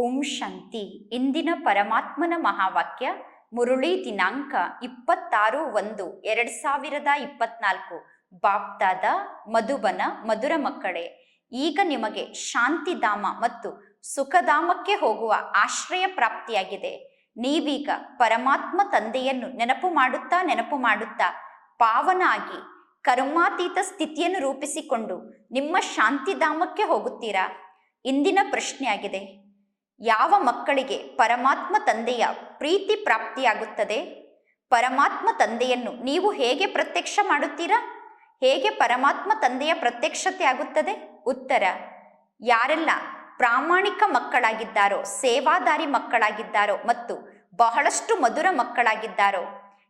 ಓಂ ಶಾಂತಿ. ಇಂದಿನ ಪರಮಾತ್ಮನ ಮಹಾವಾಕ್ಯ, ಮುರುಳಿ ದಿನಾಂಕ ಇಪ್ಪತ್ತಾರು ಒಂದು, ಎರಡ್ ಸಾವಿರದ ಇಪ್ಪತ್ನಾಲ್ಕು. ಬಾಪ್ತಾದ, ಮಧುಬನ, ಮಧುರ ಮಕ್ಕಳೇ, ಈಗ ನಿಮಗೆ ಶಾಂತಿಧಾಮ ಮತ್ತು ಸುಖಧಾಮಕ್ಕೆ ಹೋಗುವ ಆಶ್ರಯ ಪ್ರಾಪ್ತಿಯಾಗಿದೆ. ನೀವೀಗ ಪರಮಾತ್ಮ ತಂದೆಯನ್ನು ನೆನಪು ಮಾಡುತ್ತಾ ನೆನಪು ಮಾಡುತ್ತಾ ಪಾವನ ಆಗಿ ಕರ್ಮಾತೀತ ಸ್ಥಿತಿಯನ್ನು ರೂಪಿಸಿಕೊಂಡು ನಿಮ್ಮ ಶಾಂತಿಧಾಮಕ್ಕೆ ಹೋಗುತ್ತೀರಾ? ಇಂದಿನ ಪ್ರಶ್ನೆಯಾಗಿದೆ. ಯಾವ ಮಕ್ಕಳಿಗೆ ಪರಮಾತ್ಮ ತಂದೆಯ ಪ್ರೀತಿ ಪ್ರಾಪ್ತಿಯಾಗುತ್ತದೆ? ಪರಮಾತ್ಮ ತಂದೆಯನ್ನು ನೀವು ಹೇಗೆ ಪ್ರತ್ಯಕ್ಷ ಮಾಡುತ್ತೀರಾ? ಹೇಗೆ ಪರಮಾತ್ಮ ತಂದೆಯ ಪ್ರತ್ಯಕ್ಷತೆ ಆಗುತ್ತದೆ? ಉತ್ತರ, ಯಾರೆಲ್ಲ ಪ್ರಾಮಾಣಿಕ ಮಕ್ಕಳಾಗಿದ್ದಾರೋ, ಸೇವಾದಾರಿ ಮಕ್ಕಳಾಗಿದ್ದಾರೋ ಮತ್ತು ಬಹಳಷ್ಟು ಮಧುರ ಮಕ್ಕಳಾಗಿದ್ದಾರೋ,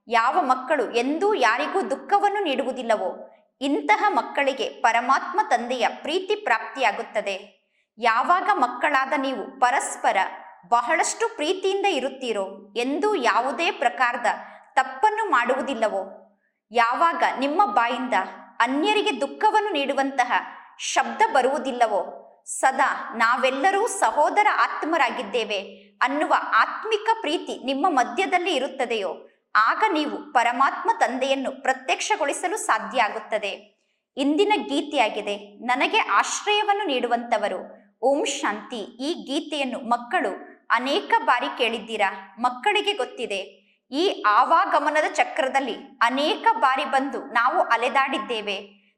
ಯಾವ ಮಕ್ಕಳು ಎಂದೂ ಯಾರಿಗೂ ದುಃಖವನ್ನು ನೀಡುವುದಿಲ್ಲವೋ, ಇಂತಹ ಮಕ್ಕಳಿಗೆ ಪರಮಾತ್ಮ ತಂದೆಯ ಪ್ರೀತಿ ಪ್ರಾಪ್ತಿಯಾಗುತ್ತದೆ. ಯಾವಾಗ ಮಕ್ಕಳಾದ ನೀವು ಪರಸ್ಪರ ಬಹಳಷ್ಟು ಪ್ರೀತಿಯಿಂದ ಇರುತ್ತೀರೋ ಎಂದೂ ಯಾವುದೇ ಪ್ರಕಾರದ ತಪ್ಪನ್ನು ಮಾಡುವುದಿಲ್ಲವೋ? ಯಾವಾಗ ನಿಮ್ಮ ಬಾಯಿಂದ ಅನ್ಯರಿಗೆ ದುಃಖವನ್ನು ನೀಡುವಂತಹ ಶಬ್ದ ಬರುವುದಿಲ್ಲವೋ? ಸದಾ ನಾವೆಲ್ಲರೂ ಸಹೋದರ ಆತ್ಮರಾಗಿದ್ದೇವೆ ಅನ್ನುವ ಆತ್ಮಿಕ ಪ್ರೀತಿ ನಿಮ್ಮ ಮಧ್ಯದಲ್ಲಿ ಇರುತ್ತದೆಯೋ? ಆಗ ನೀವು ಪರಮಾತ್ಮ ತಂದೆಯನ್ನು ಪ್ರತ್ಯಕ್ಷಗೊಳಿಸಲು ಸಾಧ್ಯ ಆಗುತ್ತದೆ. ಇಂದಿನ ಗೀತೆಯಾಗಿದೆ, ನನಗೆ ಆಶ್ರಯವನ್ನು ನೀಡುವಂತವರು ಓಂ ಶಾಂತಿ. ಈ ಗೀತೆಯನ್ನು ಮಕ್ಕಳು ಅನೇಕ ಬಾರಿ ಕೇಳಿದ್ದೀರಾ? ಮಕ್ಕಳಿಗೆ ಗೊತ್ತಿದೆ. ಈ ಆವಾಗಮನದ ಚಕ್ರದಲ್ಲಿ ಅನೇಕ ಬಾರಿ ಬಂದು ನಾವು ಅಲೆದಾಡಿದ್ದೇವೆ.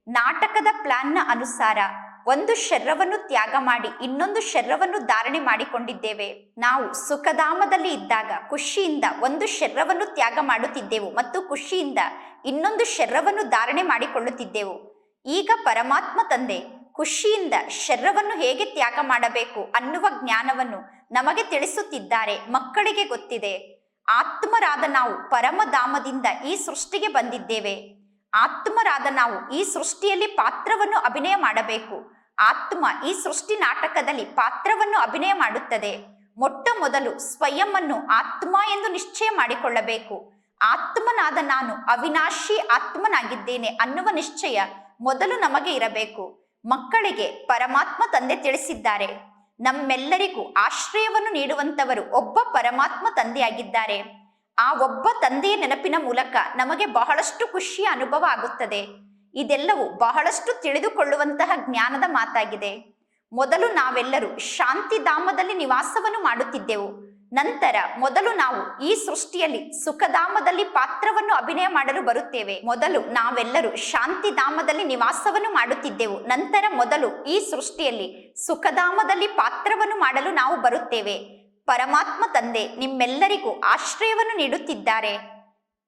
ನಾಟಕದ ಪ್ಲಾನ್ನ ಅನುಸಾರ ಒಂದು ಶರ್ರವನ್ನು ತ್ಯಾಗ ಮಾಡಿ ಇನ್ನೊಂದು ಶರ್ರವನ್ನು ಧಾರಣೆ ಮಾಡಿಕೊಂಡಿದ್ದೇವೆ. ನಾವು ಸುಖಧಾಮದಲ್ಲಿ ಇದ್ದಾಗ ಖುಷಿಯಿಂದ ಒಂದು ಶರ್ರವನ್ನು ತ್ಯಾಗ ಮಾಡುತ್ತಿದ್ದೆವು ಮತ್ತು ಖುಷಿಯಿಂದ ಇನ್ನೊಂದು ಶರ್ರವನ್ನು ಧಾರಣೆ ಮಾಡಿಕೊಳ್ಳುತ್ತಿದ್ದೆವು. ಈಗ ಪರಮಾತ್ಮ ತಂದೆ ಖುಷಿಯಿಂದ ಶರ್ರವನ್ನು ಹೇಗೆ ತ್ಯಾಗ ಮಾಡಬೇಕು ಅನ್ನುವ ಜ್ಞಾನವನ್ನು ನಮಗೆ ತಿಳಿಸುತ್ತಿದ್ದಾರೆ. ಮಕ್ಕಳಿಗೆ ಗೊತ್ತಿದೆ. ಆತ್ಮರಾದ ನಾವು ಪರಮಧಾಮದಿಂದ ಈ ಸೃಷ್ಟಿಗೆ ಬಂದಿದ್ದೇವೆ. ಆತ್ಮರಾದ ನಾವು ಈ ಸೃಷ್ಟಿಯಲ್ಲಿ ಪಾತ್ರವನ್ನು ಅಭಿನಯ ಮಾಡಬೇಕು. ಆತ್ಮ ಈ ಸೃಷ್ಟಿ ನಾಟಕದಲ್ಲಿ ಪಾತ್ರವನ್ನು ಅಭಿನಯ ಮಾಡುತ್ತದೆ. ಮೊಟ್ಟ ಮೊದಲು ಸ್ವಯಂವನ್ನು ಆತ್ಮ ಎಂದು ನಿಶ್ಚಯ ಮಾಡಿಕೊಳ್ಳಬೇಕು. ಆತ್ಮನಾದ ನಾನು ಅವಿನಾಶಿ ಆತ್ಮನಾಗಿದ್ದೇನೆ ಅನ್ನುವ ನಿಶ್ಚಯ ಮೊದಲು ನಮಗೆ ಇರಬೇಕು. ಮಕ್ಕಳಿಗೆ ಪರಮಾತ್ಮ ತಂದೆ ತಿಳಿಸಿದ್ದಾರೆ. ನಮ್ಮೆಲ್ಲರಿಗೂ ಆಶ್ರಯವನ್ನು ನೀಡುವಂತವರು ಒಬ್ಬ ಪರಮಾತ್ಮ ತಂದೆಯಾಗಿದ್ದಾರೆ. ಆ ಒಬ್ಬ ತಂದೆಯ ನೆನಪಿನ ಮೂಲಕ ನಮಗೆ ಬಹಳಷ್ಟು ಖುಷಿಯ ಅನುಭವ ಆಗುತ್ತದೆ. ಇದೆಲ್ಲವೂ ಬಹಳಷ್ಟು ತಿಳಿದುಕೊಳ್ಳುವಂತಹ ಜ್ಞಾನದ ಮಾತಾಗಿದೆ. ಮೊದಲು ನಾವೆಲ್ಲರೂ ಶಾಂತಿಧಾಮದಲ್ಲಿ ನಿವಾಸವನ್ನು ಮಾಡುತ್ತಿದ್ದೆವು. ನಂತರ ಮೊದಲು ನಾವು ಈ ಸೃಷ್ಟಿಯಲ್ಲಿ ಸುಖಧಾಮದಲ್ಲಿ ಪಾತ್ರವನ್ನು ಅಭಿನಯ ಮಾಡಲು ಬರುತ್ತೇವೆ. ಮೊದಲು ನಾವೆಲ್ಲರೂ ಶಾಂತಿಧಾಮದಲ್ಲಿ ನಿವಾಸವನ್ನು ಮಾಡುತ್ತಿದ್ದೆವು. ನಂತರ ಮೊದಲು ಈ ಸೃಷ್ಟಿಯಲ್ಲಿ ಸುಖಧಾಮದಲ್ಲಿ ಪಾತ್ರವನ್ನು ಮಾಡಲು ನಾವು ಬರುತ್ತೇವೆ. ಪರಮಾತ್ಮ ತಂದೆ ನಿಮ್ಮೆಲ್ಲರಿಗೂ ಆಶ್ರಯವನ್ನು ನೀಡುತ್ತಿದ್ದಾರೆ.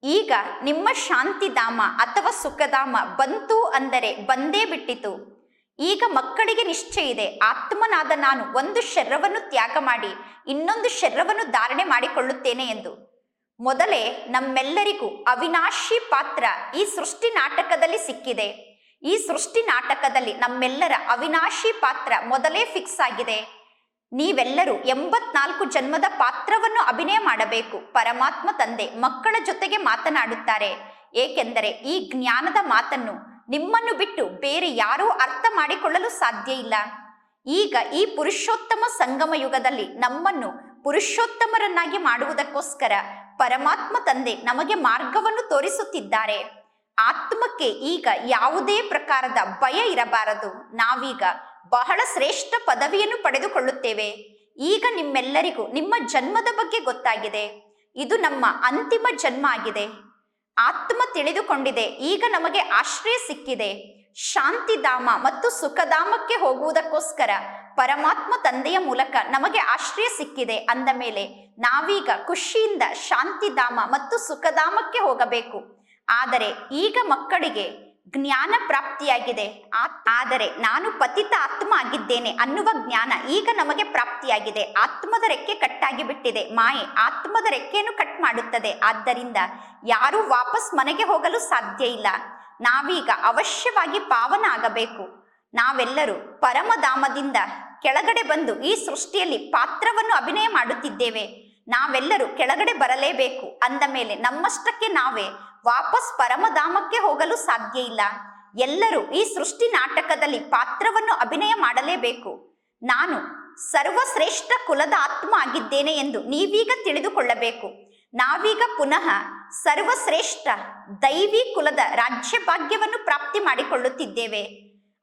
ಈಗ ನಿಮ್ಮ ಶಾಂತಿಧಾಮ ಅಥವಾ ಸುಖಧಾಮ ಬಂತು ಅಂದರೆ ಬಂದೇ ಬಿಟ್ಟಿತು. ಈಗ ಮಕ್ಕಳಿಗೆ ನಿಶ್ಚಯ ಇದೆ. ಆತ್ಮನಾದ ನಾನು ಒಂದು ಶರೀರವನ್ನು ತ್ಯಾಗ ಮಾಡಿ, ಇನ್ನೊಂದು ಶರ್ರವನ್ನು ಧಾರಣೆ ಮಾಡಿಕೊಳ್ಳುತ್ತೇನೆ ಎಂದು. ಮೊದಲೇ ನಮ್ಮೆಲ್ಲರಿಗೂ ಅವಿನಾಶಿ ಪಾತ್ರ ಈ ಸೃಷ್ಟಿ ನಾಟಕದಲ್ಲಿ ಸಿಕ್ಕಿದೆ. ಈ ಸೃಷ್ಟಿ ನಾಟಕದಲ್ಲಿ ನಮ್ಮೆಲ್ಲರ ಅವಿನಾಶಿ ಪಾತ್ರ ಮೊದಲೇ ಫಿಕ್ಸ್ ಆಗಿದೆ. ನೀವೆಲ್ಲರೂ ಎಂಬತ್ನಾಲ್ಕು ಜನ್ಮದ ಪಾತ್ರವನ್ನು ಅಭಿನಯ ಮಾಡಬೇಕು. ಪರಮಾತ್ಮ ತಂದೆ ಮಕ್ಕಳ ಜೊತೆಗೆ ಮಾತನಾಡುತ್ತಾರೆ. ಏಕೆಂದರೆ ಈ ಜ್ಞಾನದ ಮಾತನ್ನು ನಿಮ್ಮನ್ನು ಬಿಟ್ಟು ಬೇರೆ ಯಾರೂ ಅರ್ಥ ಮಾಡಿಕೊಳ್ಳಲು ಸಾಧ್ಯ ಇಲ್ಲ. ಈಗ ಈ ಪುರುಷೋತ್ತಮ ಸಂಗಮ ಯುಗದಲ್ಲಿ ನಮ್ಮನ್ನು ಪುರುಷೋತ್ತಮರನ್ನಾಗಿ ಮಾಡುವುದಕ್ಕೋಸ್ಕರ ಪರಮಾತ್ಮ ತಂದೆ ನಮಗೆ ಮಾರ್ಗವನ್ನು ತೋರಿಸುತ್ತಿದ್ದಾರೆ. ಆತ್ಮಕ್ಕೆ ಈಗ ಯಾವುದೇ ಪ್ರಕಾರದ ಭಯ ಇರಬಾರದು. ನಾವೀಗ ಬಹಳ ಶ್ರೇಷ್ಠ ಪದವಿಯನ್ನು ಪಡೆದುಕೊಳ್ಳುತ್ತೇವೆ. ಈಗ ನಿಮ್ಮೆಲ್ಲರಿಗೂ ನಿಮ್ಮ ಜನ್ಮದ ಬಗ್ಗೆ ಗೊತ್ತಾಗಿದೆ. ಇದು ನಮ್ಮ ಅಂತಿಮ ಜನ್ಮ ಆಗಿದೆ. ಆತ್ಮ ತಿಳಿದುಕೊಂಡಿದೆ. ಈಗ ನಮಗೆ ಆಶ್ರಯ ಸಿಕ್ಕಿದೆ. ಶಾಂತಿಧಾಮ ಮತ್ತು ಸುಖಧಾಮಕ್ಕೆ ಹೋಗುವುದಕ್ಕೋಸ್ಕರ ಪರಮಾತ್ಮ ತಂದೆಯ ಮೂಲಕ ನಮಗೆ ಆಶ್ರಯ ಸಿಕ್ಕಿದೆ. ಅಂದ ಮೇಲೆ ನಾವೀಗ ಖುಷಿಯಿಂದ ಶಾಂತಿಧಾಮ ಮತ್ತು ಸುಖಧಾಮಕ್ಕೆ ಹೋಗಬೇಕು. ಆದರೆ ಈಗ ಮಕ್ಕಳಿಗೆ ಜ್ಞಾನ ಪ್ರಾಪ್ತಿಯಾಗಿದೆ. ಆದರೆ ನಾನು ಪತಿತ ಆತ್ಮ ಆಗಿದ್ದೇನೆ ಅನ್ನುವ ಜ್ಞಾನ ಈಗ ನಮಗೆ ಪ್ರಾಪ್ತಿಯಾಗಿದೆ. ಆತ್ಮದ ರೆಕ್ಕೆ ಕಟ್ಟಾಗಿ ಬಿಟ್ಟಿದೆ. ಮಾಯೆ ಆತ್ಮದ ರೆಕ್ಕೆಯನ್ನು ಕಟ್ ಮಾಡುತ್ತದೆ. ಆದ್ದರಿಂದ ಯಾರೂ ವಾಪಸ್ ಮನೆಗೆ ಹೋಗಲು ಸಾಧ್ಯ ಇಲ್ಲ. ನಾವೀಗ ಅವಶ್ಯವಾಗಿ ಪಾವನ ಆಗಬೇಕು. ನಾವೆಲ್ಲರೂ ಪರಮಧಾಮದಿಂದ ಕೆಳಗಡೆ ಬಂದು ಈ ಸೃಷ್ಟಿಯಲ್ಲಿ ಪಾತ್ರವನ್ನು ಅಭಿನಯ ಮಾಡುತ್ತಿದ್ದೇವೆ. ನಾವೆಲ್ಲರೂ ಕೆಳಗಡೆ ಬರಲೇಬೇಕು. ಅಂದ ಮೇಲೆ ನಮ್ಮಷ್ಟಕ್ಕೆ ನಾವೇ ವಾಪಸ್ ಪರಮಧಾಮಕ್ಕೆ ಹೋಗಲು ಸಾಧ್ಯ ಇಲ್ಲ. ಎಲ್ಲರೂ ಈ ಸೃಷ್ಟಿ ನಾಟಕದಲ್ಲಿ ಪಾತ್ರವನ್ನು ಅಭಿನಯ ಮಾಡಲೇಬೇಕು. ನಾನು ಸರ್ವಶ್ರೇಷ್ಠ ಕುಲದ ಆತ್ಮ ಆಗಿದ್ದೇನೆ ಎಂದು ನೀವೀಗ ತಿಳಿದುಕೊಳ್ಳಬೇಕು. ನಾವೀಗ ಪುನಃ ಸರ್ವಶ್ರೇಷ್ಠ ದೈವಿ ಕುಲದ ರಾಜ್ಯ ಭಾಗ್ಯವನ್ನು ಪ್ರಾಪ್ತಿ ಮಾಡಿಕೊಳ್ಳುತ್ತಿದ್ದೇವೆ.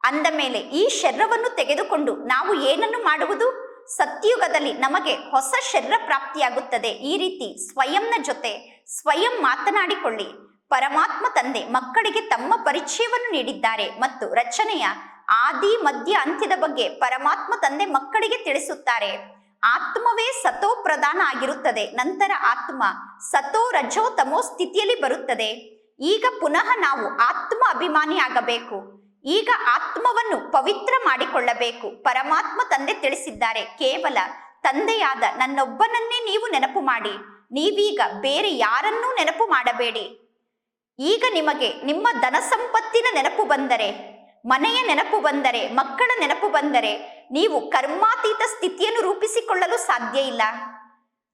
ಅಂದ ಮೇಲೆ ಈ ಶರೀರವನ್ನು ತೆಗೆದುಕೊಂಡು ನಾವು ಏನನ್ನು ಮಾಡುವುದು? ಸತ್ಯುಗದಲ್ಲಿ ನಮಗೆ ಹೊಸ ಶರ್ರ ಪ್ರಾಪ್ತಿಯಾಗುತ್ತದೆ. ಈ ರೀತಿ ಸ್ವಯಂನ ಜೊತೆ ಸ್ವಯಂ ಮಾತನಾಡಿಕೊಳ್ಳಿ. ಪರಮಾತ್ಮ ತಂದೆ ಮಕ್ಕಳಿಗೆ ತಮ್ಮ ಪರಿಚಯವನ್ನು ನೀಡಿದ್ದಾರೆ ಮತ್ತು ರಚನೆಯ ಆದಿ, ಮಧ್ಯ, ಅಂತ್ಯದ ಬಗ್ಗೆ ಪರಮಾತ್ಮ ತಂದೆ ಮಕ್ಕಳಿಗೆ ತಿಳಿಸುತ್ತಾರೆ. ಆತ್ಮವೇ ಸತೋ ಪ್ರಧಾನ ಆಗಿರುತ್ತದೆ. ನಂತರ ಆತ್ಮ ಸತೋ ರಜೋ ತಮೋ ಸ್ಥಿತಿಯಲ್ಲಿ ಬರುತ್ತದೆ. ಈಗ ಪುನಃ ನಾವು ಆತ್ಮ ಅಭಿಮಾನಿ ಆಗಬೇಕು. ಈಗ ಆತ್ಮವನ್ನು ಪವಿತ್ರ ಮಾಡಿಕೊಳ್ಳಬೇಕು. ಪರಮಾತ್ಮ ತಂದೆ ತಿಳಿಸಿದ್ದಾರೆ. ಕೇವಲ ತಂದೆಯಾದ ನನ್ನೊಬ್ಬನನ್ನೇ ನೀವು ನೆನಪು ಮಾಡಿ. ನೀವೀಗ ಬೇರೆ ಯಾರನ್ನೂ ನೆನಪು ಮಾಡಬೇಡಿ. ಈಗ ನಿಮಗೆ ನಿಮ್ಮ ಧನ ಸಂಪತ್ತಿನ ನೆನಪು ಬಂದರೆ, ಮನೆಯ ನೆನಪು ಬಂದರೆ, ಮಕ್ಕಳ ನೆನಪು ಬಂದರೆ ನೀವು ಕರ್ಮಾತೀತ ಸ್ಥಿತಿಯನ್ನು ರೂಪಿಸಿಕೊಳ್ಳಲು ಸಾಧ್ಯ ಇಲ್ಲ.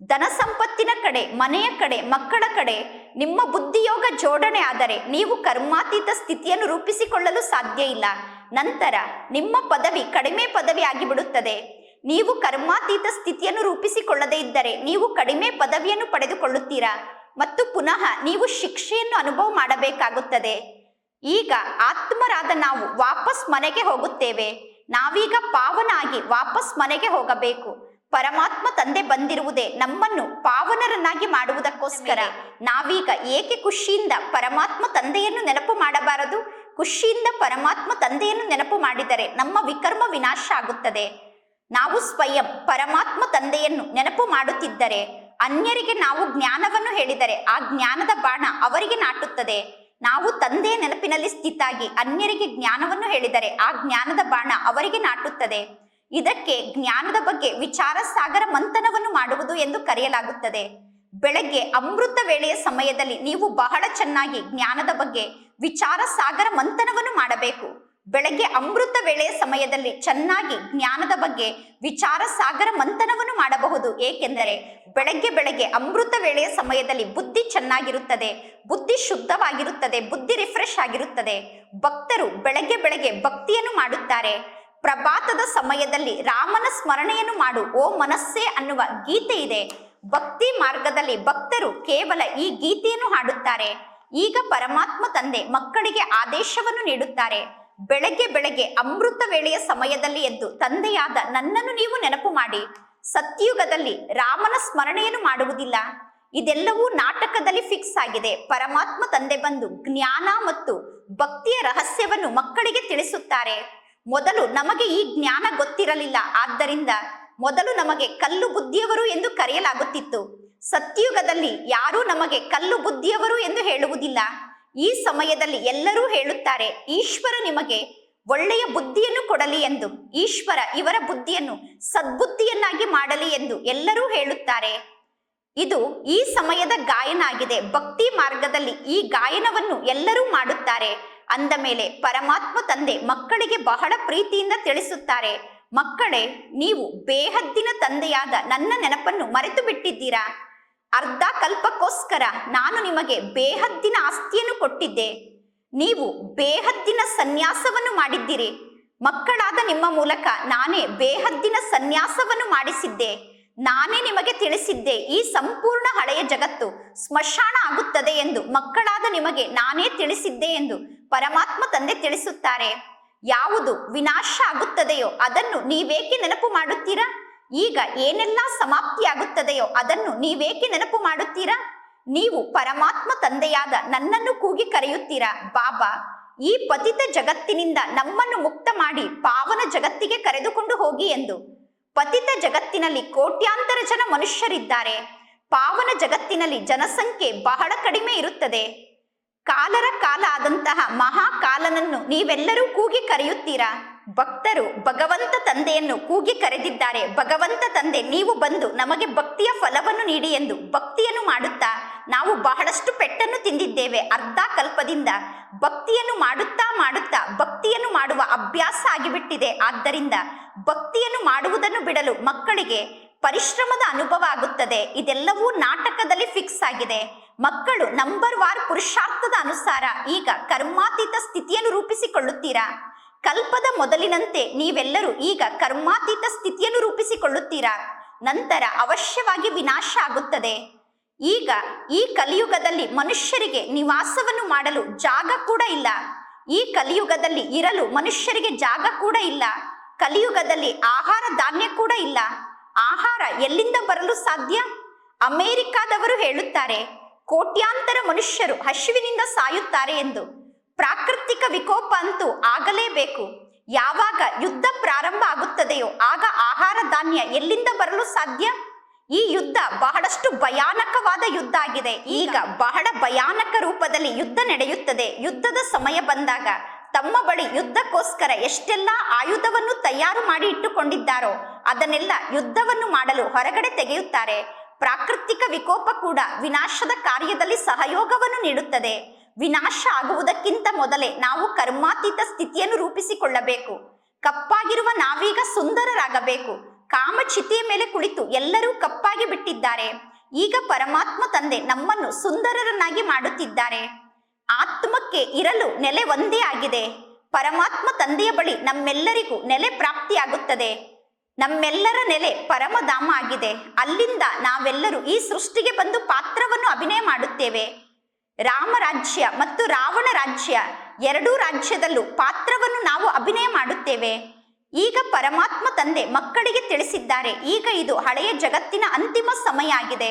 ಧನ ಸಂಪತ್ತಿನ ಕಡೆ, ಮನೆಯ ಕಡೆ, ಮಕ್ಕಳ ಕಡೆ ನಿಮ್ಮ ಬುದ್ಧಿಯೋಗ ಜೋಡಣೆ ಆದರೆ ನೀವು ಕರ್ಮಾತೀತ ಸ್ಥಿತಿಯನ್ನು ರೂಪಿಸಿಕೊಳ್ಳಲು ಸಾಧ್ಯ ಇಲ್ಲ. ನಂತರ ನಿಮ್ಮ ಪದವಿ ಕಡಿಮೆ ಪದವಿ ಆಗಿಬಿಡುತ್ತದೆ. ನೀವು ಕರ್ಮಾತೀತ ಸ್ಥಿತಿಯನ್ನು ರೂಪಿಸಿಕೊಳ್ಳದೇ ಇದ್ದರೆ ನೀವು ಕಡಿಮೆ ಪದವಿಯನ್ನು ಪಡೆದುಕೊಳ್ಳುತ್ತೀರಾ? ಮತ್ತು ಪುನಃ ನೀವು ಶಿಕ್ಷೆಯನ್ನು ಅನುಭವ ಮಾಡಬೇಕಾಗುತ್ತದೆ. ಈಗ ಆತ್ಮರಾದ ನಾವು ವಾಪಸ್ ಮನೆಗೆ ಹೋಗುತ್ತೇವೆ. ನಾವೀಗ ಪಾವನಾಗಿ ವಾಪಸ್ ಮನೆಗೆ ಹೋಗಬೇಕು. ಪರಮಾತ್ಮ ತಂದೆ ಬಂದಿರುವುದೇ ನಮ್ಮನ್ನು ಪಾವನರನ್ನಾಗಿ ಮಾಡುವುದಕ್ಕೋಸ್ಕರ. ನಾವೀಗ ಏಕೆ ಖುಷಿಯಿಂದ ಪರಮಾತ್ಮ ತಂದೆಯನ್ನು ನೆನಪು ಮಾಡಬಾರದು? ಖುಷಿಯಿಂದ ಪರಮಾತ್ಮ ತಂದೆಯನ್ನು ನೆನಪು ಮಾಡಿದರೆ ನಮ್ಮ ವಿಕರ್ಮ ವಿನಾಶ ಆಗುತ್ತದೆ. ನಾವು ಸ್ವಯಂ ಪರಮಾತ್ಮ ತಂದೆಯನ್ನು ನೆನಪು ಮಾಡುತ್ತಿದ್ದರೆ ಅನ್ಯರಿಗೆ ನಾವು ಜ್ಞಾನವನ್ನು ಹೇಳಿದರೆ ಆ ಜ್ಞಾನದ ಬಾಣ ಅವರಿಗೆ ನಾಟುತ್ತದೆ. ನಾವು ತಂದೆಯ ನೆನಪಿನಲ್ಲಿ ಸ್ಥಿತಾಗಿ ಅನ್ಯರಿಗೆ ಜ್ಞಾನವನ್ನು ಹೇಳಿದರೆ ಆ ಜ್ಞಾನದ ಬಾಣ ಅವರಿಗೆ ನಾಟುತ್ತದೆ. ಇದಕ್ಕೆ ಜ್ಞಾನದ ಬಗ್ಗೆ ವಿಚಾರ ಸಾಗರ ಮಂಥನವನ್ನು ಮಾಡುವುದು ಎಂದು ಕರೆಯಲಾಗುತ್ತದೆ. ಬೆಳಗ್ಗೆ ಅಮೃತ ವೇಳೆಯ ಸಮಯದಲ್ಲಿ ನೀವು ಬಹಳ ಚೆನ್ನಾಗಿ ಜ್ಞಾನದ ಬಗ್ಗೆ ವಿಚಾರ ಸಾಗರ ಮಂಥನವನ್ನು ಮಾಡಬೇಕು. ಬೆಳಗ್ಗೆ ಅಮೃತ ವೇಳೆಯ ಸಮಯದಲ್ಲಿ ಚೆನ್ನಾಗಿ ಜ್ಞಾನದ ಬಗ್ಗೆ ವಿಚಾರ ಸಾಗರ ಮಂಥನವನ್ನು ಮಾಡಬಹುದು. ಏಕೆಂದರೆ ಬೆಳಗ್ಗೆ ಬೆಳಗ್ಗೆ ಅಮೃತ ವೇಳೆಯ ಸಮಯದಲ್ಲಿ ಬುದ್ಧಿ ಚೆನ್ನಾಗಿರುತ್ತದೆ, ಬುದ್ಧಿ ಶುದ್ಧವಾಗಿರುತ್ತದೆ, ಬುದ್ಧಿ ರಿಫ್ರೆಶ್ ಆಗಿರುತ್ತದೆ. ಭಕ್ತರು ಬೆಳಗ್ಗೆ ಬೆಳಗ್ಗೆ ಭಕ್ತಿಯನ್ನು ಮಾಡುತ್ತಾರೆ. ಪ್ರಭಾತದ ಸಮಯದಲ್ಲಿ ರಾಮನ ಸ್ಮರಣೆಯನ್ನು ಮಾಡು, ಓ ಮನಸ್ಸೇ ಅನ್ನುವ ಗೀತೆ ಇದೆ. ಭಕ್ತಿ ಮಾರ್ಗದಲ್ಲಿ ಭಕ್ತರು ಕೇವಲ ಈ ಗೀತೆಯನ್ನು ಹಾಡುತ್ತಾರೆ. ಈಗ ಪರಮಾತ್ಮ ತಂದೆ ಮಕ್ಕಳಿಗೆ ಆದೇಶವನ್ನು ನೀಡುತ್ತಾರೆ. ಬೆಳಗ್ಗೆ ಬೆಳಗ್ಗೆ ಅಮೃತ ವೇಳೆಯ ಸಮಯದಲ್ಲಿ ಎದ್ದು ತಂದೆಯಾದ ನನ್ನನ್ನು ನೀವು ನೆನಪು ಮಾಡಿ. ಸತ್ಯುಗದಲ್ಲಿ ರಾಮನ ಸ್ಮರಣೆಯನ್ನು ಮಾಡುವುದಿಲ್ಲ. ಇದೆಲ್ಲವೂ ನಾಟಕದಲ್ಲಿ ಫಿಕ್ಸ್ ಆಗಿದೆ. ಪರಮಾತ್ಮ ತಂದೆ ಬಂದು ಜ್ಞಾನ ಮತ್ತು ಭಕ್ತಿಯ ರಹಸ್ಯವನ್ನು ಮಕ್ಕಳಿಗೆ ತಿಳಿಸುತ್ತಾರೆ. ಮೊದಲು ನಮಗೆ ಈ ಜ್ಞಾನ ಗೊತ್ತಿರಲಿಲ್ಲ. ಆದ್ದರಿಂದ ಮೊದಲು ನಮಗೆ ಕಲ್ಲು ಬುದ್ಧಿಯವರು ಎಂದು ಕರೆಯಲಾಗುತ್ತಿತ್ತು. ಸತ್ಯುಗದಲ್ಲಿ ಯಾರೂ ನಮಗೆ ಕಲ್ಲು ಬುದ್ಧಿಯವರು ಎಂದು ಹೇಳುವುದಿಲ್ಲ. ಈ ಸಮಯದಲ್ಲಿ ಎಲ್ಲರೂ ಹೇಳುತ್ತಾರೆ, ಈಶ್ವರ ನಿಮಗೆ ಒಳ್ಳೆಯ ಬುದ್ಧಿಯನ್ನು ಕೊಡಲಿ ಎಂದು. ಈಶ್ವರ ಇವರ ಬುದ್ಧಿಯನ್ನು ಸದ್ಬುದ್ಧಿಯನ್ನಾಗಿ ಮಾಡಲಿ ಎಂದು ಎಲ್ಲರೂ ಹೇಳುತ್ತಾರೆ. ಇದು ಈ ಸಮಯದ ಗಾಯನ ಆಗಿದೆ. ಭಕ್ತಿ ಮಾರ್ಗದಲ್ಲಿ ಈ ಗಾಯನವನ್ನು ಎಲ್ಲರೂ ಮಾಡುತ್ತಾರೆ. ಅಂದ ಮೇಲೆ ಪರಮಾತ್ಮ ತಂದೆ ಮಕ್ಕಳಿಗೆ ಬಹಳ ಪ್ರೀತಿಯಿಂದ ತಿಳಿಸುತ್ತಾರೆ, ಮಕ್ಕಳೇ, ನೀವು ಬೇಹದ್ದಿನ ತಂದೆಯಾದ ನನ್ನ ನೆನಪನ್ನು ಮರೆತು ಬಿಟ್ಟಿದ್ದೀರಾ ಅರ್ಧ ಕಲ್ಪಕ್ಕೋಸ್ಕರ ನಾನು ನಿಮಗೆ ಬೇಹದ್ದಿನ ಆಸ್ತಿಯನ್ನು ಕೊಟ್ಟಿದ್ದೆ. ನೀವು ಬೇಹದ್ದಿನ ಸನ್ಯಾಸವನ್ನು ಮಾಡಿದ್ದೀರಿ. ಮಕ್ಕಳಾದ ನಿಮ್ಮ ಮೂಲಕ ನಾನೇ ಬೇಹದ್ದಿನ ಸನ್ಯಾಸವನ್ನು ಮಾಡಿಸಿದ್ದೆ. ನಾನೇ ನಿಮಗೆ ತಿಳಿಸಿದ್ದೆ ಈ ಸಂಪೂರ್ಣ ಹಳೆಯ ಜಗತ್ತು ಸ್ಮಶಾನ ಆಗುತ್ತದೆ ಎಂದು ಮಕ್ಕಳಾದ ನಿಮಗೆ ನಾನೇ ತಿಳಿಸಿದ್ದೆ ಎಂದು ಪರಮಾತ್ಮ ತಂದೆ ತಿಳಿಸುತ್ತಾರೆ. ಯಾವುದು ವಿನಾಶ ಆಗುತ್ತದೆಯೋ ಅದನ್ನು ನೀವೇಕೆ ನೆನಪು ಮಾಡುತ್ತೀರಾ? ಈಗ ಏನೆಲ್ಲ ಸಮಾಪ್ತಿಯಾಗುತ್ತದೆಯೋ ಅದನ್ನು ನೀವೇಕೆ ನೆನಪು ಮಾಡುತ್ತೀರಾ? ನೀವು ಪರಮಾತ್ಮ ತಂದೆಯಾದ ನನ್ನನ್ನು ಕೂಗಿ ಕರೆಯುತ್ತೀರಾ? ಬಾಬಾ, ಈ ಪತಿತ ಜಗತ್ತಿನಿಂದ ನಮ್ಮನ್ನು ಮುಕ್ತ ಮಾಡಿ ಪಾವನ ಜಗತ್ತಿಗೆ ಕರೆದುಕೊಂಡು ಹೋಗಿ ಎಂದು. ಪತಿತ ಜಗತ್ತಿನಲ್ಲಿ ಕೋಟ್ಯಾಂತರ ಜನ ಮನುಷ್ಯರಿದ್ದಾರೆ. ಪಾವನ ಜಗತ್ತಿನಲ್ಲಿ ಜನಸಂಖ್ಯೆ ಬಹಳ ಕಡಿಮೆ ಇರುತ್ತದೆ. ಕಾಲರ ಕಾಲ ಆದಂತಹ ಮಹಾಕಾಲನನ್ನು ನೀವೆಲ್ಲರೂ ಕೂಗಿ ಕರೆಯುತ್ತೀರಾ? ಭಕ್ತರು ಭಗವಂತ ತಂದೆಯನ್ನು ಕೂಗಿ ಕರೆದಿದ್ದಾರೆ. ಭಗವಂತ ತಂದೆ, ನೀವು ಬಂದು ನಮಗೆ ಭಕ್ತಿಯ ಫಲವನ್ನು ನೀಡಿ ಎಂದು ಭಕ್ತಿಯನ್ನು ಮಾಡುತ್ತಾ, ನಾವು ಬಹಳಷ್ಟು ಪೆಟ್ಟನ್ನು ತಿಂದಿದ್ದೇವೆ. ಅರ್ಧ ಕಲ್ಪದಿಂದ ಭಕ್ತಿಯನ್ನು ಮಾಡುತ್ತಾ ಮಾಡುತ್ತಾ ಭಕ್ತಿಯನ್ನು ಮಾಡುವ ಅಭ್ಯಾಸ ಆಗಿಬಿಟ್ಟಿದೆ. ಆದ್ದರಿಂದ ಭಕ್ತಿಯನ್ನು ಮಾಡುವುದನ್ನು ಬಿಡಲು ಮಕ್ಕಳಿಗೆ ಪರಿಶ್ರಮದ ಅನುಭವ ಆಗುತ್ತದೆ. ಇದೆಲ್ಲವೂ ನಾಟಕದಲ್ಲಿ ಫಿಕ್ಸ್ ಆಗಿದೆ. ಮಕ್ಕಳು ನಂಬರ್ ವಾರ್ ಪುರುಷಾರ್ಥದ ಅನುಸಾರ ಈಗ ಕರ್ಮಾತೀತ ಸ್ಥಿತಿಯನ್ನು ರೂಪಿಸಿಕೊಳ್ಳುತ್ತೀರಾ? ಕಲ್ಪದ ಮೊದಲಿನಂತೆ ನೀವೆಲ್ಲರೂ ಈಗ ಕರ್ಮಾತೀತ ಸ್ಥಿತಿಯನ್ನು ರೂಪಿಸಿಕೊಳ್ಳುತ್ತೀರಾ? ನಂತರ ಅವಶ್ಯವಾಗಿ ವಿನಾಶ ಆಗುತ್ತದೆ. ಈಗ ಈ ಕಲಿಯುಗದಲ್ಲಿ ಮನುಷ್ಯರಿಗೆ ನಿವಾಸವನ್ನು ಮಾಡಲು ಜಾಗ ಕೂಡ ಇಲ್ಲ. ಈ ಕಲಿಯುಗದಲ್ಲಿ ಇರಲು ಮನುಷ್ಯರಿಗೆ ಜಾಗ ಕೂಡ ಇಲ್ಲ. ಕಲಿಯುಗದಲ್ಲಿ ಆಹಾರ ಧಾನ್ಯ ಕೂಡ ಇಲ್ಲ. ಆಹಾರ ಎಲ್ಲಿಂದ ಬರಲು ಸಾಧ್ಯ? ಅಮೆರಿಕಾದವರು ಹೇಳುತ್ತಾರೆ, ಕೋಟ್ಯಾಂತರ ಮನುಷ್ಯರು ಹಸಿವಿನಿಂದ ಸಾಯುತ್ತಾರೆ ಎಂದು. ಪ್ರಾಕೃತಿಕ ವಿಕೋಪ ಅಂತೂ ಆಗಲೇಬೇಕು. ಯಾವಾಗ ಯುದ್ಧ ಪ್ರಾರಂಭ ಆಗುತ್ತದೆಯೋ ಆಗ ಆಹಾರ ಧಾನ್ಯ ಎಲ್ಲಿಂದ ಬರಲು ಸಾಧ್ಯ? ಈ ಯುದ್ಧ ಬಹಳಷ್ಟು ಭಯಾನಕವಾದ ಯುದ್ಧ ಆಗಿದೆ. ಈಗ ಬಹಳ ಭಯಾನಕ ರೂಪದಲ್ಲಿ ಯುದ್ಧ ನಡೆಯುತ್ತದೆ. ಯುದ್ಧದ ಸಮಯ ಬಂದಾಗ ತಮ್ಮ ಬಳಿ ಯುದ್ಧಕ್ಕೋಸ್ಕರ ಎಷ್ಟೆಲ್ಲ ಆಯುಧವನ್ನು ತಯಾರು ಮಾಡಿ ಇಟ್ಟುಕೊಂಡಿದ್ದಾರೋ ಅದನ್ನೆಲ್ಲ ಯುದ್ಧವನ್ನು ಮಾಡಲು ಹೊರಗಡೆ ತೆಗೆಯುತ್ತಾರೆ. ಪ್ರಾಕೃತಿಕ ವಿಕೋಪ ಕೂಡ ವಿನಾಶದ ಕಾರ್ಯದಲ್ಲಿ ಸಹಯೋಗವನ್ನು ನೀಡುತ್ತದೆ. ವಿನಾಶ ಆಗುವುದಕ್ಕಿಂತ ಮೊದಲೇ ನಾವು ಕರ್ಮಾತೀತ ಸ್ಥಿತಿಯನ್ನು ರೂಪಿಸಿಕೊಳ್ಳಬೇಕು. ಕಪ್ಪಾಗಿರುವ ನಾವೀಗ ಸುಂದರರಾಗಬೇಕು. ಕಾಮಚಿತಿಯ ಮೇಲೆ ಕುಳಿತು ಎಲ್ಲರೂ ಕಪ್ಪಾಗಿ ಬಿಟ್ಟಿದ್ದಾರೆ. ಈಗ ಪರಮಾತ್ಮ ತಂದೆ ನಮ್ಮನ್ನು ಸುಂದರರನ್ನಾಗಿ ಮಾಡುತ್ತಿದ್ದಾರೆ. ಆತ್ಮಕ್ಕೆ ಇರಲು ನೆಲೆ ಒಂದೇ ಆಗಿದೆ. ಪರಮಾತ್ಮ ತಂದೆಯ ಬಳಿ ನಮ್ಮೆಲ್ಲರಿಗೂ ನೆಲೆ ಪ್ರಾಪ್ತಿಯಾಗುತ್ತದೆ. ನಮ್ಮೆಲ್ಲರ ನೆಲೆ ಪರಮಧಾಮ ಆಗಿದೆ. ಅಲ್ಲಿಂದ ನಾವೆಲ್ಲರೂ ಈ ಸೃಷ್ಟಿಗೆ ಬಂದು ಪಾತ್ರವನ್ನು ಅಭಿನಯ ಮಾಡುತ್ತೇವೆ. ರಾಮ ರಾಜ್ಯ ಮತ್ತು ರಾವಣ ರಾಜ್ಯ ಎರಡೂ ರಾಜ್ಯದಲ್ಲೂ ಪಾತ್ರವನ್ನು ನಾವು ಅಭಿನಯ ಮಾಡುತ್ತೇವೆ. ಈಗ ಪರಮಾತ್ಮ ತಂದೆ ಮಕ್ಕಳಿಗೆ ತಿಳಿಸಿದ್ದಾರೆ. ಈಗ ಇದು ಹಳೆಯ ಜಗತ್ತಿನ ಅಂತಿಮ ಸಮಯ ಆಗಿದೆ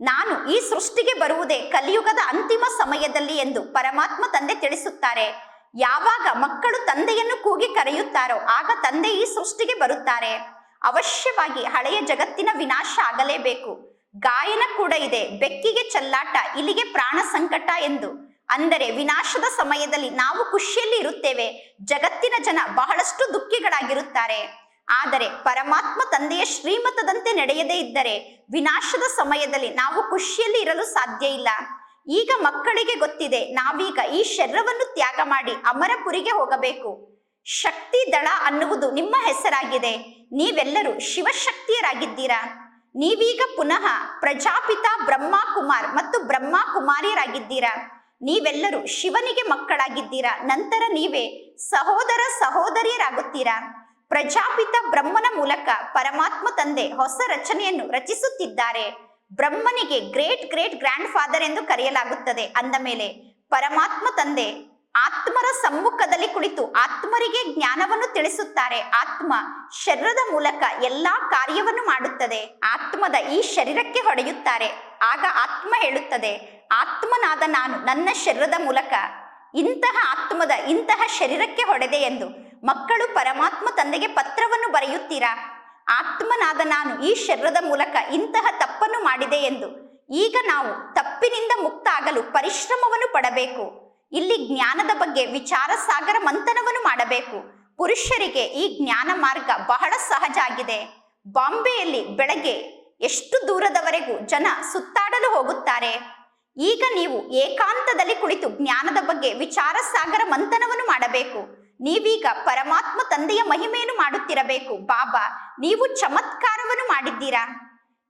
ನಾನು ಈ ಸೃಷ್ಟಿಗೆ ಬರುವುದೇ ಕಲಿಯುಗದ ಅಂತಿಮ ಸಮಯದಲ್ಲಿ ಎಂದು ಪರಮಾತ್ಮ ತಂದೆ ತಿಳಿಸುತ್ತಾರೆ. ಯಾವಾಗ ಮಕ್ಕಳು ತಂದೆಯನ್ನು ಕೂಗಿ ಕರೆಯುತ್ತಾರೋ ಆಗ ತಂದೆ ಈ ಸೃಷ್ಟಿಗೆ ಬರುತ್ತಾರೆ. ಅವಶ್ಯವಾಗಿ ಹಳೆಯ ಜಗತ್ತಿನ ವಿನಾಶ ಆಗಲೇಬೇಕು. ಗಾಯನ ಕೂಡ ಇದೆ. ಬೆಕ್ಕಿಗೆ ಚಲ್ಲಾಟ ಇಲ್ಲಿಗೆ ಪ್ರಾಣ ಸಂಕಟ ಎಂದು. ಅಂದರೆ ವಿನಾಶದ ಸಮಯದಲ್ಲಿ ನಾವು ಖುಷಿಯಲ್ಲಿ ಇರುತ್ತೇವೆ. ಜಗತ್ತಿನ ಜನ ಬಹಳಷ್ಟು ದುಃಖಿಗಳಾಗಿರುತ್ತಾರೆ. ಆದರೆ ಪರಮಾತ್ಮ ತಂದೆಯ ಶ್ರೀಮತದಂತೆ ನಡೆಯದೇ ಇದ್ದರೆ ವಿನಾಶದ ಸಮಯದಲ್ಲಿ ನಾವು ಖುಷಿಯಲ್ಲಿ ಇರಲು ಸಾಧ್ಯ ಇಲ್ಲ. ಈಗ ಮಕ್ಕಳಿಗೆ ಗೊತ್ತಿದೆ, ನಾವೀಗ ಈ ಶರೀರವನ್ನು ತ್ಯಾಗ ಮಾಡಿ ಅಮರಪುರಿಗೆ ಹೋಗಬೇಕು. ಶಕ್ತಿ ದಳ ಅನ್ನುವುದು ನಿಮ್ಮ ಹೆಸರಾಗಿದೆ. ನೀವೆಲ್ಲರೂ ಶಿವಶಕ್ತಿಯರಾಗಿದ್ದೀರಾ? ನೀವೀಗ ಪುನಃ ಪ್ರಜಾಪಿತ ಬ್ರಹ್ಮ ಕುಮಾರ್ ಮತ್ತು ಬ್ರಹ್ಮ ಕುಮಾರಿಯರಾಗಿದ್ದೀರಾ ನೀವೆಲ್ಲರೂ ಶಿವನಿಗೆ ಮಕ್ಕಳಾಗಿದ್ದೀರಾ. ನಂತರ ನೀವೇ ಸಹೋದರ ಸಹೋದರಿಯರಾಗುತ್ತೀರಾ? ಪ್ರಜಾಪಿತ ಬ್ರಹ್ಮನ ಮೂಲಕ ಪರಮಾತ್ಮ ತಂದೆ ಹೊಸ ರಚನೆಯನ್ನು ರಚಿಸುತ್ತಿದ್ದಾರೆ. ಬ್ರಹ್ಮನಿಗೆ ಗ್ರೇಟ್ ಗ್ರೇಟ್ ಗ್ರ್ಯಾಂಡ್ ಫಾದರ್ ಎಂದು ಕರೆಯಲಾಗುತ್ತದೆ. ಅಂದ ಮೇಲೆ ಪರಮಾತ್ಮ ತಂದೆ ಆತ್ಮರ ಸಮ್ಮುಖದಲ್ಲಿ ಕುಳಿತು ಆತ್ಮರಿಗೆ ಜ್ಞಾನವನ್ನು ತಿಳಿಸುತ್ತಾರೆ. ಆತ್ಮ ಶರೀರದ ಮೂಲಕ ಎಲ್ಲಾ ಕಾರ್ಯವನ್ನು ಮಾಡುತ್ತದೆ. ಆತ್ಮದ ಈ ಶರೀರಕ್ಕೆ ಹೊಡೆಯುತ್ತಾರೆ. ಆಗ ಆತ್ಮ ಹೇಳುತ್ತದೆ, ಆತ್ಮನಾದ ನಾನು ನನ್ನ ಶರೀರದ ಮೂಲಕ ಇಂತಹ ಆತ್ಮದ ಇಂತಹ ಶರೀರಕ್ಕೆ ಹೊಡೆದೆ ಎಂದು ಮಕ್ಕಳು ಪರಮಾತ್ಮ ತಂದೆಗೆ ಪತ್ರವನ್ನು ಬರೆಯುತ್ತೀರಾ? ಆತ್ಮನಾದ ನಾನು ಈ ಶರೀರದ ಮೂಲಕ ಇಂತಹ ತಪ್ಪನ್ನು ಮಾಡಿದೆ ಎಂದು ಈಗ ನಾವು ತಪ್ಪಿನಿಂದ ಮುಕ್ತ ಆಗಲು ಪರಿಶ್ರಮವನ್ನು ಪಡಬೇಕು. ಇಲ್ಲಿ ಜ್ಞಾನದ ಬಗ್ಗೆ ವಿಚಾರ ಸಾಗರ ಮಂಥನವನ್ನು ಮಾಡಬೇಕು. ಪುರುಷರಿಗೆ ಈ ಜ್ಞಾನ ಮಾರ್ಗ ಬಹಳ ಸಹಜ ಆಗಿದೆ. ಬಾಂಬೆಯಲ್ಲಿ ಬೆಳಗ್ಗೆ ಎಷ್ಟು ದೂರದವರೆಗೂ ಜನ ಸುತ್ತಾಡಲು ಹೋಗುತ್ತಾರೆ? ಈಗ ನೀವು ಏಕಾಂತದಲ್ಲಿ ಕುಳಿತು ಜ್ಞಾನದ ಬಗ್ಗೆ ವಿಚಾರ ಸಾಗರ ಮಂಥನವನ್ನು ಮಾಡಬೇಕು. ನೀವೀಗ ಪರಮಾತ್ಮ ತಂದೆಯ ಮಹಿಮೆಯನ್ನು ಮಾಡುತ್ತಿರಬೇಕು. ಬಾಬಾ, ನೀವು ಚಮತ್ಕಾರವನ್ನು ಮಾಡಿದ್ದೀರಾ?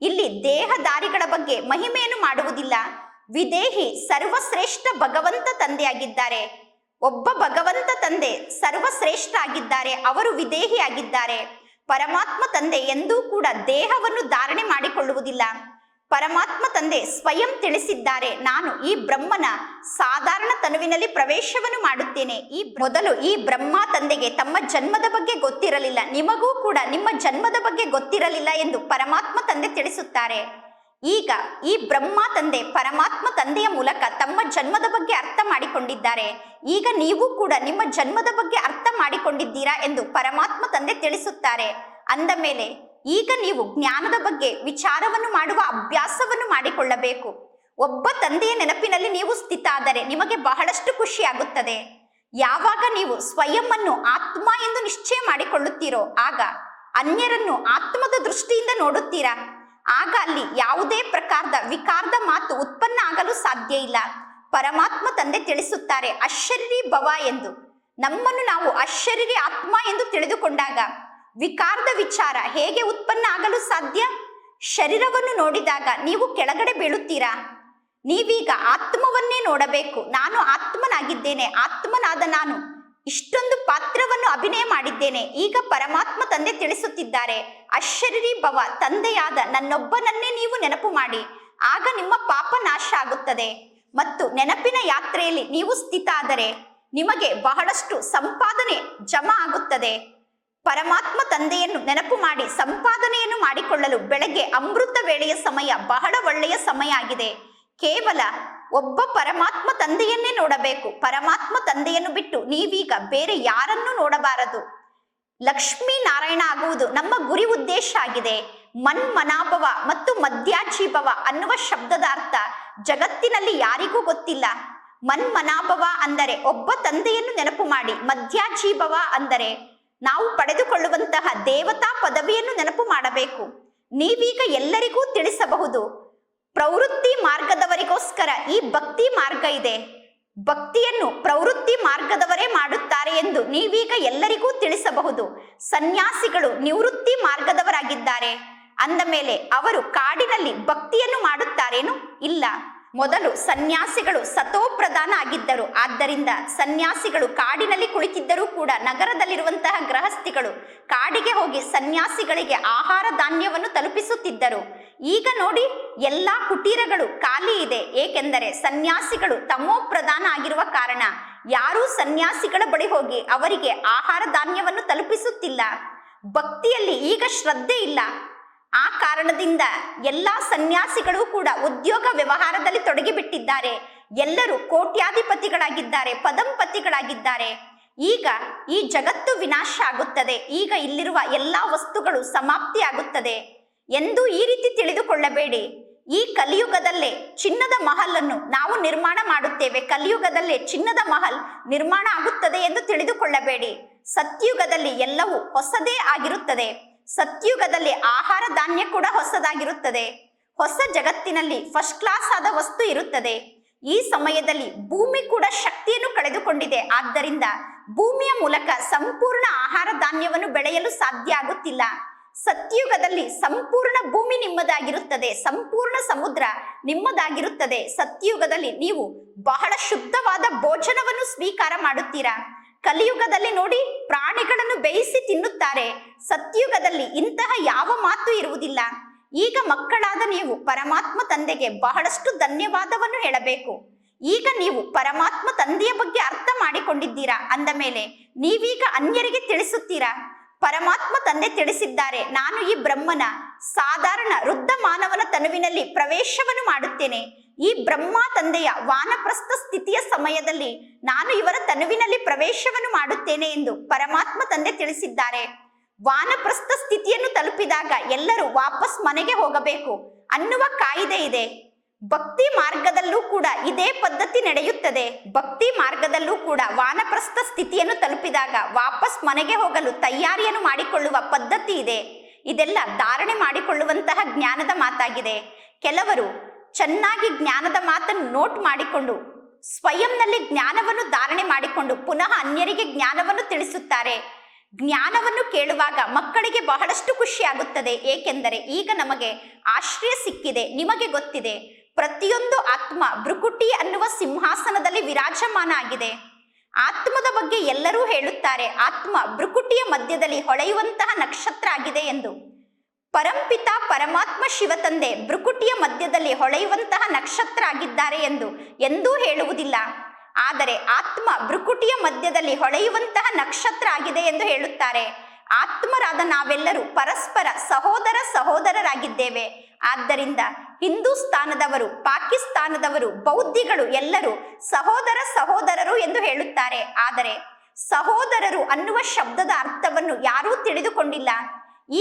ಇಲ್ಲಿ ದೇಹದಾರಿಗಳ ಬಗ್ಗೆ ಮಹಿಮೆಯನ್ನು ಮಾಡುವುದಿಲ್ಲ. ವಿದೇಹಿ ಸರ್ವಶ್ರೇಷ್ಠ ಭಗವಂತ ತಂದೆಯಾಗಿದ್ದಾರೆ. ಒಬ್ಬ ಭಗವಂತ ತಂದೆ ಸರ್ವಶ್ರೇಷ್ಠ ಆಗಿದ್ದಾರೆ, ಅವರು ವಿದೇಹಿ ಆಗಿದ್ದಾರೆ. ಪರಮಾತ್ಮ ತಂದೆ ಎಂದೂ ಕೂಡ ದೇಹವನ್ನು ಧಾರಣೆ ಮಾಡಿಕೊಳ್ಳುವುದಿಲ್ಲ. ಪರಮಾತ್ಮ ತಂದೆ ಸ್ವಯಂ ತಿಳಿಸಿದ್ದಾರೆ, ನಾನು ಈ ಬ್ರಹ್ಮನ ಸಾಧಾರಣ ತನುವಿನಲ್ಲಿ ಪ್ರವೇಶವನ್ನು ಮಾಡುತ್ತೇನೆ. ಈ ಮೊದಲು ಈ ಬ್ರಹ್ಮ ತಂದೆಗೆ ತಮ್ಮ ಜನ್ಮದ ಬಗ್ಗೆ ಗೊತ್ತಿರಲಿಲ್ಲ, ನಿಮಗೂ ಕೂಡ ನಿಮ್ಮ ಜನ್ಮದ ಬಗ್ಗೆ ಗೊತ್ತಿರಲಿಲ್ಲ ಎಂದು ಪರಮಾತ್ಮ ತಂದೆ ತಿಳಿಸುತ್ತಾರೆ. ಈಗ ಈ ಬ್ರಹ್ಮ ತಂದೆ, ಪರಮಾತ್ಮ ತಂದೆಯ ಮೂಲಕ ತಮ್ಮ ಜನ್ಮದ ಬಗ್ಗೆ ಅರ್ಥ ಮಾಡಿಕೊಂಡಿದ್ದಾರೆ. ಈಗ ನೀವು ಕೂಡ ನಿಮ್ಮ ಜನ್ಮದ ಬಗ್ಗೆ ಅರ್ಥ ಮಾಡಿಕೊಂಡಿದ್ದೀರಾ ಎಂದು ಪರಮಾತ್ಮ ತಂದೆ ತಿಳಿಸುತ್ತಾರೆ. ಅಂದ ಮೇಲೆ, ಈಗ ನೀವು ಜ್ಞಾನದ ಬಗ್ಗೆ ವಿಚಾರವನ್ನು ಮಾಡುವ ಅಭ್ಯಾಸವನ್ನು ಮಾಡಿಕೊಳ್ಳಬೇಕು. ಒಬ್ಬ ತಂದೆಯ ನೆನಪಿನಲ್ಲಿ ನೀವು ಸ್ಥಿತ ಆದರೆ ನಿಮಗೆ ಬಹಳಷ್ಟು ಖುಷಿಯಾಗುತ್ತದೆ. ಯಾವಾಗ ನೀವು ಸ್ವಯಂವನ್ನು ಆತ್ಮ ಎಂದು ನಿಶ್ಚಯ ಮಾಡಿಕೊಳ್ಳುತ್ತೀರೋ ಆಗ ಅನ್ಯರನ್ನು ಆತ್ಮದ ದೃಷ್ಟಿಯಿಂದ ನೋಡುತ್ತೀರಾ? ಆಗ ಅಲ್ಲಿ ಯಾವುದೇ ಪ್ರಕಾರದ ವಿಕಾರದ ಮಾತು ಉತ್ಪನ್ನ ಆಗಲು ಸಾಧ್ಯ ಇಲ್ಲ. ಪರಮಾತ್ಮ ತಂದೆ ತಿಳಿಸುತ್ತಾರೆ ಅಶರೀರಿ ಭವ ಎಂದು. ನಮ್ಮನ್ನು ನಾವು ಅಶರೀರಿ ಆತ್ಮ ಎಂದು ತಿಳಿದುಕೊಂಡಾಗ ವಿಕಾರದ ವಿಚಾರ ಹೇಗೆ ಉತ್ಪನ್ನ ಆಗಲು ಸಾಧ್ಯ? ಶರೀರವನ್ನು ನೋಡಿದಾಗ ನೀವು ಕೆಳಗಡೆ ಬೀಳುತ್ತೀರಾ? ನೀವೀಗ ಆತ್ಮವನ್ನೇ ನೋಡಬೇಕು. ನಾನು ಆತ್ಮನಾಗಿದ್ದೇನೆ, ಆತ್ಮನಾದ ನಾನು. ಇಷ್ಟೊಂದು ಪಾತ್ರವನ್ನು ಅಭಿನಯ ಮಾಡಿದ್ದೇನೆ. ಈಗ ಪರಮಾತ್ಮ ತಂದೆ ತಿಳಿಸುತ್ತಿದ್ದಾರೆ. ಅಶರೀರಿ ಭವ, ತಂದೆಯಾದ ನನ್ನೊಬ್ಬನನ್ನೇ ನೀವು ನೆನಪು ಮಾಡಿ. ಆಗ ನಿಮ್ಮ ಪಾಪ ನಾಶ ಆಗುತ್ತದೆ. ಮತ್ತು ನೆನಪಿನ ಯಾತ್ರೆಯಲ್ಲಿ ನೀವು ಸ್ಥಿತ ಆದರೆ ನಿಮಗೆ ಬಹಳಷ್ಟು ಸಂಪಾದನೆ ಜಮಾ ಆಗುತ್ತದೆ. ಪರಮಾತ್ಮ ತಂದೆಯನ್ನು ನೆನಪು ಮಾಡಿ, ಸಂಪಾದನೆಯನ್ನು ಮಾಡಿಕೊಳ್ಳಲು ಬೆಳಗ್ಗೆ ಅಮೃತ ವೇಳೆಯ ಸಮಯ ಬಹಳ ಒಳ್ಳೆಯ ಸಮಯ ಆಗಿದೆ. ಕೇವಲ ಒಬ್ಬ ಪರಮಾತ್ಮ ತಂದೆಯನ್ನೇ ನೋಡಬೇಕು. ಪರಮಾತ್ಮ ತಂದೆಯನ್ನು ಬಿಟ್ಟು ನೀವೀಗ ಬೇರೆ ಯಾರನ್ನೂ ನೋಡಬಾರದು. ಲಕ್ಷ್ಮೀ ನಾರಾಯಣ ಆಗುವುದು ನಮ್ಮ ಗುರಿ ಉದ್ದೇಶ ಆಗಿದೆ. ಮನ್ಮನಾಭವ ಮತ್ತು ಮಧ್ಯಾಜೀಭವ ಅನ್ನುವ ಶಬ್ದದ ಅರ್ಥ ಜಗತ್ತಿನಲ್ಲಿ ಯಾರಿಗೂ ಗೊತ್ತಿಲ್ಲ. ಮನ್ಮನಾಭವ ಅಂದರೆ ಒಬ್ಬ ತಂದೆಯನ್ನು ನೆನಪು ಮಾಡಿ ಮಧ್ಯಾಜೀಭವ ಅಂದರೆ ನಾವು ಪಡೆದುಕೊಳ್ಳುವಂತಹ ದೇವತಾ ಪದವಿಯನ್ನು ನೆನಪು ಮಾಡಬೇಕು. ನೀವೀಗ ಎಲ್ಲರಿಗೂ ತಿಳಿಸಬಹುದು ಪ್ರವೃತ್ತಿ ಮಾರ್ಗದವರಿಗೋಸ್ಕರ ಈ ಭಕ್ತಿ ಮಾರ್ಗ ಇದೆ. ಭಕ್ತಿಯನ್ನು ಪ್ರವೃತ್ತಿ ಮಾರ್ಗದವರೇ ಮಾಡುತ್ತಾರೆ ಎಂದು ನೀವೀಗ ಎಲ್ಲರಿಗೂ ತಿಳಿಸಬಹುದು. ಸನ್ಯಾಸಿಗಳು ನಿವೃತ್ತಿ ಮಾರ್ಗದವರಾಗಿದ್ದಾರೆ. ಅಂದ ಮೇಲೆ ಅವರು ಕಾಡಿನಲ್ಲಿ ಭಕ್ತಿಯನ್ನು ಮಾಡುತ್ತಾರೇನು ಇಲ್ಲ. ಮೊದಲು ಸನ್ಯಾಸಿಗಳು ಸತೋಪ್ರಧಾನ ಆಗಿದ್ದರು. ಆದ್ದರಿಂದ ಸನ್ಯಾಸಿಗಳು ಕಾಡಿನಲ್ಲಿ ಕುಳಿತಿದ್ದರೂ ಕೂಡ ನಗರದಲ್ಲಿರುವಂತಹ ಗೃಹಸ್ಥಿಗಳು ಕಾಡಿಗೆ ಹೋಗಿ ಸನ್ಯಾಸಿಗಳಿಗೆ ಆಹಾರ ಧಾನ್ಯವನ್ನು ತಲುಪಿಸುತ್ತಿದ್ದರು. ಈಗ ನೋಡಿ, ಎಲ್ಲಾ ಕುಟೀರಗಳು ಖಾಲಿ ಇದೆ. ಏಕೆಂದರೆ ಸನ್ಯಾಸಿಗಳು ತಮೋ ಪ್ರಧಾನ ಆಗಿರುವ ಕಾರಣ ಯಾರೂ ಸನ್ಯಾಸಿಗಳ ಬಳಿ ಹೋಗಿ ಅವರಿಗೆ ಆಹಾರ ಧಾನ್ಯವನ್ನು ತಲುಪಿಸುತ್ತಿಲ್ಲ. ಭಕ್ತಿಯಲ್ಲಿ ಈಗ ಶ್ರದ್ಧೆ ಇಲ್ಲ. ಆ ಕಾರಣದಿಂದ ಎಲ್ಲ ಸನ್ಯಾಸಿಗಳು ಕೂಡ ಉದ್ಯೋಗ ವ್ಯವಹಾರದಲ್ಲಿ ತೊಡಗಿಬಿಟ್ಟಿದ್ದಾರೆ. ಎಲ್ಲರೂ ಕೋಟ್ಯಾಧಿಪತಿಗಳಾಗಿದ್ದಾರೆ, ಪದಂಪತಿಗಳಾಗಿದ್ದಾರೆ. ಈಗ ಈ ಜಗತ್ತು ವಿನಾಶ ಆಗುತ್ತದೆ. ಈಗ ಇಲ್ಲಿರುವ ಎಲ್ಲ ವಸ್ತುಗಳು ಸಮಾಪ್ತಿ ಆಗುತ್ತದೆ ಎಂದು ಈ ರೀತಿ ತಿಳಿದುಕೊಳ್ಳಬೇಡಿ. ಈ ಕಲಿಯುಗದಲ್ಲೇ ಚಿನ್ನದ ಮಹಲನ್ನು ನಾವು ನಿರ್ಮಾಣ ಮಾಡುತ್ತೇವೆ. ಕಲಿಯುಗದಲ್ಲೇ ಚಿನ್ನದ ಮಹಲ್ ನಿರ್ಮಾಣ ಆಗುತ್ತದೆ ಎಂದು ತಿಳಿದುಕೊಳ್ಳಬೇಡಿ. ಸತ್ಯುಗದಲ್ಲಿ ಎಲ್ಲವೂ ಹೊಸದೇ ಆಗಿರುತ್ತದೆ. ಸತ್ಯುಗದಲ್ಲಿ ಆಹಾರ ಧಾನ್ಯ ಕೂಡ ಹೊಸದಾಗಿರುತ್ತದೆ. ಹೊಸ ಜಗತ್ತಿನಲ್ಲಿ ಫಸ್ಟ್ ಕ್ಲಾಸ್ ಆದ ವಸ್ತು ಇರುತ್ತದೆ. ಈ ಸಮಯದಲ್ಲಿ ಭೂಮಿ ಕೂಡ ಶಕ್ತಿಯನ್ನು ಕಳೆದುಕೊಂಡಿದೆ. ಆದ್ದರಿಂದ ಭೂಮಿಯ ಮೂಲಕ ಸಂಪೂರ್ಣ ಆಹಾರ ಧಾನ್ಯವನ್ನು ಬೆಳೆಯಲು ಸಾಧ್ಯ ಆಗುತ್ತಿಲ್ಲ. ಸತ್ಯುಗದಲ್ಲಿ ಸಂಪೂರ್ಣ ಭೂಮಿ ನಿಮ್ಮದಾಗಿರುತ್ತದೆ. ಸಂಪೂರ್ಣ ಸಮುದ್ರ ನಿಮ್ಮದಾಗಿರುತ್ತದೆ. ಸತ್ಯುಗದಲ್ಲಿ ನೀವು ಬಹಳ ಶುದ್ಧವಾದ ಭೋಜನವನ್ನು ಸ್ವೀಕಾರ ಮಾಡುತ್ತೀರಾ? ಕಲಿಯುಗದಲ್ಲಿ ನೋಡಿ ಪ್ರಾಣಿಗಳನ್ನು ಬೇಯಿಸಿ ತಿನ್ನುತ್ತಾರೆ. ಸತ್ಯುಗದಲ್ಲಿ ಇಂತಹ ಯಾವ ಮಾತು ಇರುವುದಿಲ್ಲ. ಈಗ ಮಕ್ಕಳಾದ ನೀವು ಪರಮಾತ್ಮ ತಂದೆಗೆ ಬಹಳಷ್ಟು ಧನ್ಯವಾದವನ್ನು ಹೇಳಬೇಕು. ಈಗ ನೀವು ಪರಮಾತ್ಮ ತಂದೆಯ ಬಗ್ಗೆ ಅರ್ಥ ಮಾಡಿಕೊಂಡಿದ್ದೀರಾ? ಅಂದ ಮೇಲೆ ನೀವೀಗ ಅನ್ಯರಿಗೆ ತಿಳಿಸುತ್ತೀರಾ? ಪರಮಾತ್ಮ ತಂದೆ ತಿಳಿಸಿದ್ದಾರೆ, ನಾನು ಈ ಬ್ರಹ್ಮನ. ಸಾಧಾರಣ ವೃದ್ಧ ಮಾನವನ ತನುವಿನಲ್ಲಿ ಪ್ರವೇಶವನ್ನು ಮಾಡುತ್ತೇನೆ. ಈ ಬ್ರಹ್ಮ ತಂದೆಯ ವಾನಪ್ರಸ್ಥ ಸ್ಥಿತಿಯ ಸಮಯದಲ್ಲಿ ನಾನು ಇವರ ತನುವಿನಲ್ಲಿ ಪ್ರವೇಶವನ್ನು ಮಾಡುತ್ತೇನೆ ಎಂದು ಪರಮಾತ್ಮ ತಂದೆ ತಿಳಿಸಿದ್ದಾರೆ. ವಾನಪ್ರಸ್ಥ ಸ್ಥಿತಿಯನ್ನು ತಲುಪಿದಾಗ ಎಲ್ಲರೂ ವಾಪಸ್ ಮನೆಗೆ ಹೋಗಬೇಕು. ಅನ್ನುವ ಕಾಯಿದೆ ಇದೆ. ಭಕ್ತಿ ಮಾರ್ಗದಲ್ಲೂ ಕೂಡ ಇದೇ ಪದ್ಧತಿ ನಡೆಯುತ್ತದೆ. ಭಕ್ತಿ ಮಾರ್ಗದಲ್ಲೂ ಕೂಡ ವಾನಪ್ರಸ್ಥ ಸ್ಥಿತಿಯನ್ನು ತಲುಪಿದಾಗ ವಾಪಸ್ ಮನೆಗೆ ಹೋಗಲು ತಯಾರಿಯನ್ನು ಮಾಡಿಕೊಳ್ಳುವ ಪದ್ಧತಿ ಇದೆ. ಇದೆಲ್ಲ ಧಾರಣೆ ಮಾಡಿಕೊಳ್ಳುವಂತಹ ಜ್ಞಾನದ ಮಾತಾಗಿದೆ. ಕೆಲವರು ಚೆನ್ನಾಗಿ ಜ್ಞಾನದ ಮಾತನ್ನು ನೋಟ್ ಮಾಡಿಕೊಂಡು ಸ್ವಯಂನಲ್ಲಿ ಜ್ಞಾನವನ್ನು ಧಾರಣೆ ಮಾಡಿಕೊಂಡು ಪುನಃ ಅನ್ಯರಿಗೆ ಜ್ಞಾನವನ್ನು ತಿಳಿಸುತ್ತಾರೆ. ಜ್ಞಾನವನ್ನು ಕೇಳುವಾಗ ಮಕ್ಕಳಿಗೆ ಬಹಳಷ್ಟು ಖುಷಿಯಾಗುತ್ತದೆ ಏಕೆಂದರೆ ಈಗ ನಮಗೆ ಆಶ್ರಯ ಸಿಕ್ಕಿದೆ, ನಿಮಗೆ ಗೊತ್ತಿದೆ. ಪ್ರತಿಯೊಂದು ಆತ್ಮ ಭೃಕುಟಿ ಅನ್ನುವ ಸಿಂಹಾಸನದಲ್ಲಿ ವಿರಾಜಮಾನ ಆಗಿದೆ. ಆತ್ಮದ ಬಗ್ಗೆ ಎಲ್ಲರೂ ಹೇಳುತ್ತಾರೆ, ಆತ್ಮ ಭೃಕುಟಿಯ ಮಧ್ಯದಲ್ಲಿ ಹೊಳೆಯುವಂತಹ ನಕ್ಷತ್ರ ಆಗಿದೆ ಎಂದು. ಪರಂಪಿತ ಪರಮಾತ್ಮ ಶಿವತಂದೆ ಭೃಕುಟಿಯ ಮಧ್ಯದಲ್ಲಿ ಹೊಳೆಯುವಂತಹ ನಕ್ಷತ್ರ ಆಗಿದ್ದಾರೆ ಎಂದು ಎಂದೂ ಹೇಳುವುದಿಲ್ಲ. ಆದರೆ ಆತ್ಮ ಭೃಕುಟಿಯ ಮಧ್ಯದಲ್ಲಿ ಹೊಳೆಯುವಂತಹ ನಕ್ಷತ್ರ ಆಗಿದೆ ಎಂದು ಹೇಳುತ್ತಾರೆ. ಆತ್ಮರಾದ ನಾವೆಲ್ಲರೂ ಪರಸ್ಪರ ಸಹೋದರ ಸಹೋದರರಾಗಿದ್ದೇವೆ. ಆದ್ದರಿಂದ ಹಿಂದೂಸ್ತಾನದವರು ಪಾಕಿಸ್ತಾನದವರು, ಬೌದ್ಧಿಗಳು ಎಲ್ಲರೂ ಸಹೋದರ ಸಹೋದರರು ಎಂದು ಹೇಳುತ್ತಾರೆ. ಆದರೆ ಸಹೋದರರು ಅನ್ನುವ ಶಬ್ದದ ಅರ್ಥವನ್ನು ಯಾರೂ ತಿಳಿದುಕೊಂಡಿಲ್ಲ.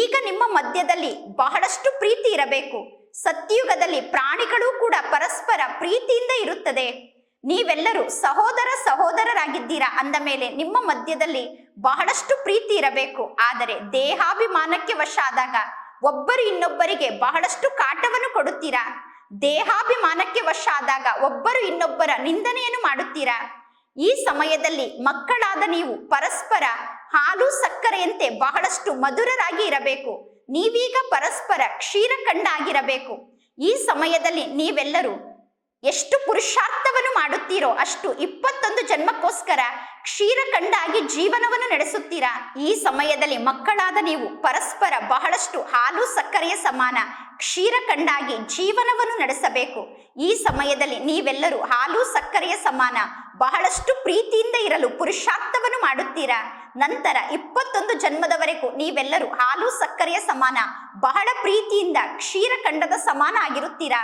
ಈಗ ನಿಮ್ಮ ಮಧ್ಯದಲ್ಲಿ ಬಹಳಷ್ಟು ಪ್ರೀತಿ ಇರಬೇಕು. ಸತ್ಯುಗದಲ್ಲಿ ಪ್ರಾಣಿಗಳು ಕೂಡ ಪರಸ್ಪರ ಪ್ರೀತಿಯಿಂದ ಇರುತ್ತದೆ. ನೀವೆಲ್ಲರೂ ಸಹೋದರ ಸಹೋದರರಾಗಿದ್ದೀರಾ ಅಂದ ಮೇಲೆ ನಿಮ್ಮ ಮಧ್ಯದಲ್ಲಿ ಬಹಳಷ್ಟು ಪ್ರೀತಿ ಇರಬೇಕು. ಆದರೆ ದೇಹಾಭಿಮಾನಕ್ಕೆ ವಶ ಆದಾಗ ಒಬ್ಬರು ಇನ್ನೊಬ್ಬರಿಗೆ ಬಹಳಷ್ಟು ಕಾಟವನ್ನು ಕೊಡುತ್ತೀರಾ? ದೇಹಾಭಿಮಾನಕ್ಕೆ ವಶ ಆದಾಗ ಒಬ್ಬರು ಇನ್ನೊಬ್ಬರ ನಿಂದನೆಯನ್ನು ಮಾಡುತ್ತೀರಾ? ಈ ಸಮಯದಲ್ಲಿ ಮಕ್ಕಳಾದ ನೀವು ಪರಸ್ಪರ ಹಾಲು ಸಕ್ಕರೆಯಂತೆ ಬಹಳಷ್ಟು ಮಧುರರಾಗಿ ಇರಬೇಕು. ನೀವೀಗ ಪರಸ್ಪರ ಕ್ಷೀರ ಆಗಿರಬೇಕು ಈ ಸಮಯದಲ್ಲಿ ನೀವೆಲ್ಲರೂ ಎಷ್ಟು ಪುರುಷಾರ್ಥವನ್ನು ಮಾಡುತ್ತೀರೋ ಅಷ್ಟು ಇಪ್ಪತ್ತೊಂದು ಜನ್ಮಕ್ಕೋಸ್ಕರ ಕ್ಷೀರಖಂಡಾಗಿ ಜೀವನವನ್ನು ನಡೆಸುತ್ತೀರಾ? ಈ ಸಮಯದಲ್ಲಿ ಮಕ್ಕಳಾದ ನೀವು ಪರಸ್ಪರ ಬಹಳಷ್ಟು ಹಾಲು ಸಕ್ಕರೆಯ ಸಮಾನ ಕ್ಷೀರಖಂಡಾಗಿ ಜೀವನವನ್ನು ನಡೆಸಬೇಕು. ಈ ಸಮಯದಲ್ಲಿ ನೀವೆಲ್ಲರೂ ಹಾಲು ಸಕ್ಕರೆಯ ಸಮಾನ ಬಹಳಷ್ಟು ಪ್ರೀತಿಯಿಂದ ಇರಲು ಪುರುಷಾರ್ಥವನ್ನು ಮಾಡುತ್ತೀರಾ? ನಂತರ ಇಪ್ಪತ್ತೊಂದು ಜನ್ಮದವರೆಗೂ ನೀವೆಲ್ಲರೂ ಹಾಲು ಸಕ್ಕರೆಯ ಸಮಾನ ಬಹಳ ಪ್ರೀತಿಯಿಂದ ಕ್ಷೀರಖಂಡದ ಸಮಾನ ಆಗಿರುತ್ತೀರಾ?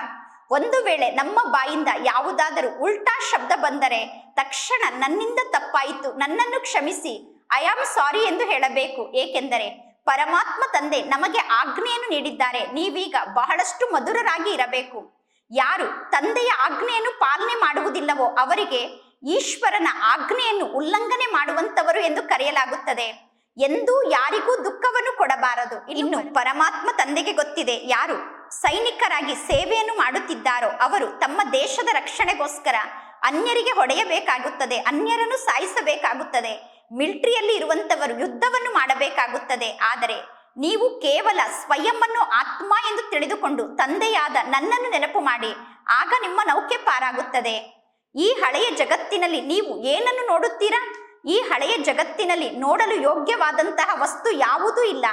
ಒಂದು ವೇಳೆ ನಮ್ಮ ಬಾಯಿಂದ ಯಾವುದಾದರೂ ಉಲ್ಟಾ ಶಬ್ದ ಬಂದರೆ ತಕ್ಷಣ ನನ್ನಿಂದ ತಪ್ಪಾಯಿತು, ನನ್ನನ್ನು ಕ್ಷಮಿಸಿ. ಐ ಆಮ್ ಸಾರಿ ಎಂದು ಹೇಳಬೇಕು. ಏಕೆಂದರೆ ಪರಮಾತ್ಮ ತಂದೆ ನಮಗೆ ಆಜ್ಞೆಯನ್ನು ನೀಡಿದ್ದಾರೆ. ನೀವೀಗ ಬಹಳಷ್ಟು ಮಧುರರಾಗಿ ಇರಬೇಕು. ಯಾರು ತಂದೆಯ ಆಜ್ಞೆಯನ್ನು ಪಾಲನೆ ಮಾಡುವುದಿಲ್ಲವೋ ಅವರಿಗೆ ಈಶ್ವರನ ಆಜ್ಞೆಯನ್ನು ಉಲ್ಲಂಘನೆ ಮಾಡುವಂತವರು ಎಂದು ಕರೆಯಲಾಗುತ್ತದೆ. ಎಂದೂ ಯಾರಿಗೂ ದುಃಖವನ್ನು ಕೊಡಬಾರದು. ಇನ್ನು ಪರಮಾತ್ಮ ತಂದೆಗೆ ಗೊತ್ತಿದೆ. ಯಾರು ಸೈನಿಕರಾಗಿ ಸೇವೆಯನ್ನು ಮಾಡುತ್ತಿದ್ದಾರೋ ಅವರು ತಮ್ಮ ದೇಶದ ರಕ್ಷಣೆಗೋಸ್ಕರ ಅನ್ಯರಿಗೆ ಹೊಡೆಯಬೇಕಾಗುತ್ತದೆ, ಅನ್ಯರನ್ನು ಸಾಯಿಸಬೇಕಾಗುತ್ತದೆ. ಮಿಲಿಟರಿಯಲ್ಲಿ ಇರುವಂತವರು ಯುದ್ಧವನ್ನು ಮಾಡಬೇಕಾಗುತ್ತದೆ. ಆದರೆ ನೀವು ಕೇವಲ ಸ್ವಯಂವನ್ನು ಆತ್ಮ ಎಂದು ತಿಳಿದುಕೊಂಡು ತಂದೆಯಾದ ನನ್ನನ್ನು ನೆನಪು ಮಾಡಿ, ಆಗ ನಿಮ್ಮ ನೌಕೆ ಪಾರಾಗುತ್ತದೆ. ಈ ಹಳೆಯ ಜಗತ್ತಿನಲ್ಲಿ ನೀವು ಏನನ್ನು ನೋಡುತ್ತೀರಾ? ಈ ಹಳೆಯ ಜಗತ್ತಿನಲ್ಲಿ ನೋಡಲು ಯೋಗ್ಯವಾದಂತಹ ವಸ್ತು ಯಾವುದೂ ಇಲ್ಲ.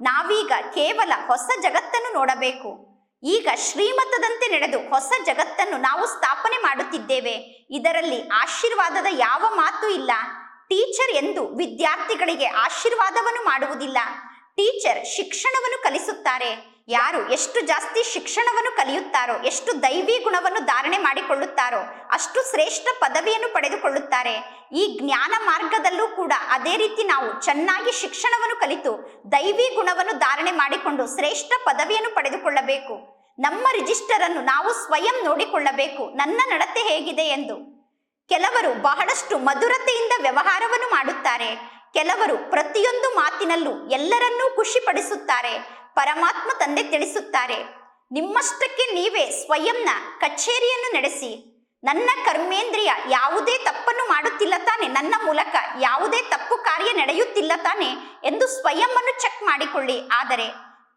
ನಾವೀಗ ಕೇವಲ ಹೊಸ ಜಗತ್ತನ್ನು ನೋಡಬೇಕು. ಈಗ ಶ್ರೀಮತದಂತೆ ನಡೆದು ಹೊಸ ಜಗತ್ತನ್ನು ನಾವು ಸ್ಥಾಪನೆ ಮಾಡುತ್ತಿದ್ದೇವೆ. ಇದರಲ್ಲಿ ಆಶೀರ್ವಾದದ ಯಾವ ಮಾತು ಇಲ್ಲ. ಟೀಚರ್ ಎಂದು ವಿದ್ಯಾರ್ಥಿಗಳಿಗೆ ಆಶೀರ್ವಾದವನ್ನು ಮಾಡುವುದಿಲ್ಲ. ಟೀಚರ್ ಶಿಕ್ಷಣವನ್ನು ಕಲಿಸುತ್ತಾರೆ. ಯಾರು ಎಷ್ಟು ಜಾಸ್ತಿ ಶಿಕ್ಷಣವನ್ನು ಕಲಿಯುತ್ತಾರೋ, ಎಷ್ಟು ದೈವಿ ಗುಣವನ್ನು ಧಾರಣೆ ಮಾಡಿಕೊಳ್ಳುತ್ತಾರೋ, ಅಷ್ಟು ಶ್ರೇಷ್ಠ ಪದವಿಯನ್ನು ಪಡೆದುಕೊಳ್ಳುತ್ತಾರೆ. ಈ ಜ್ಞಾನ ಮಾರ್ಗದಲ್ಲೂ ಕೂಡ ಅದೇ ರೀತಿ ನಾವು ಚೆನ್ನಾಗಿ ಶಿಕ್ಷಣವನ್ನು ಕಲಿತು, ದೈವಿ ಗುಣವನ್ನು ಧಾರಣೆ ಮಾಡಿಕೊಂಡು ಶ್ರೇಷ್ಠ ಪದವಿಯನ್ನು ಪಡೆದುಕೊಳ್ಳಬೇಕು. ನಮ್ಮ ರಿಜಿಸ್ಟರ್ ಅನ್ನು ನಾವು ಸ್ವಯಂ ನೋಡಿಕೊಳ್ಳಬೇಕು. ನನ್ನ ನಡತೆ ಹೇಗಿದೆ ಎಂದು. ಕೆಲವರು ಬಹಳಷ್ಟು ಮಧುರತೆಯಿಂದ ವ್ಯವಹಾರವನ್ನು ಮಾಡುತ್ತಾರೆ. ಕೆಲವರು ಪ್ರತಿಯೊಂದು ಮಾತಿನಲ್ಲೂ ಎಲ್ಲರನ್ನೂ ಖುಷಿಪಡಿಸುತ್ತಾರೆ. ಪರಮಾತ್ಮ ತಂದೆ ತಿಳಿಸುತ್ತಾರೆ. ನಿಮ್ಮಷ್ಟಕ್ಕೆ ನೀವೇ ಸ್ವಯಂನ ಕಚೇರಿಯನ್ನು ನಡೆಸಿ. ನನ್ನ ಕರ್ಮೇಂದ್ರಿಯ ಯಾವುದೇ ತಪ್ಪನ್ನು ಮಾಡುತ್ತಿಲ್ಲ ತಾನೆ. ನನ್ನ ಮೂಲಕ ಯಾವುದೇ ತಪ್ಪು ಕಾರ್ಯ ನಡೆಯುತ್ತಿಲ್ಲ ತಾನೆ ಎಂದು ಸ್ವಯಂ ಚೆಕ್ ಮಾಡಿಕೊಳ್ಳಿ. ಆದರೆ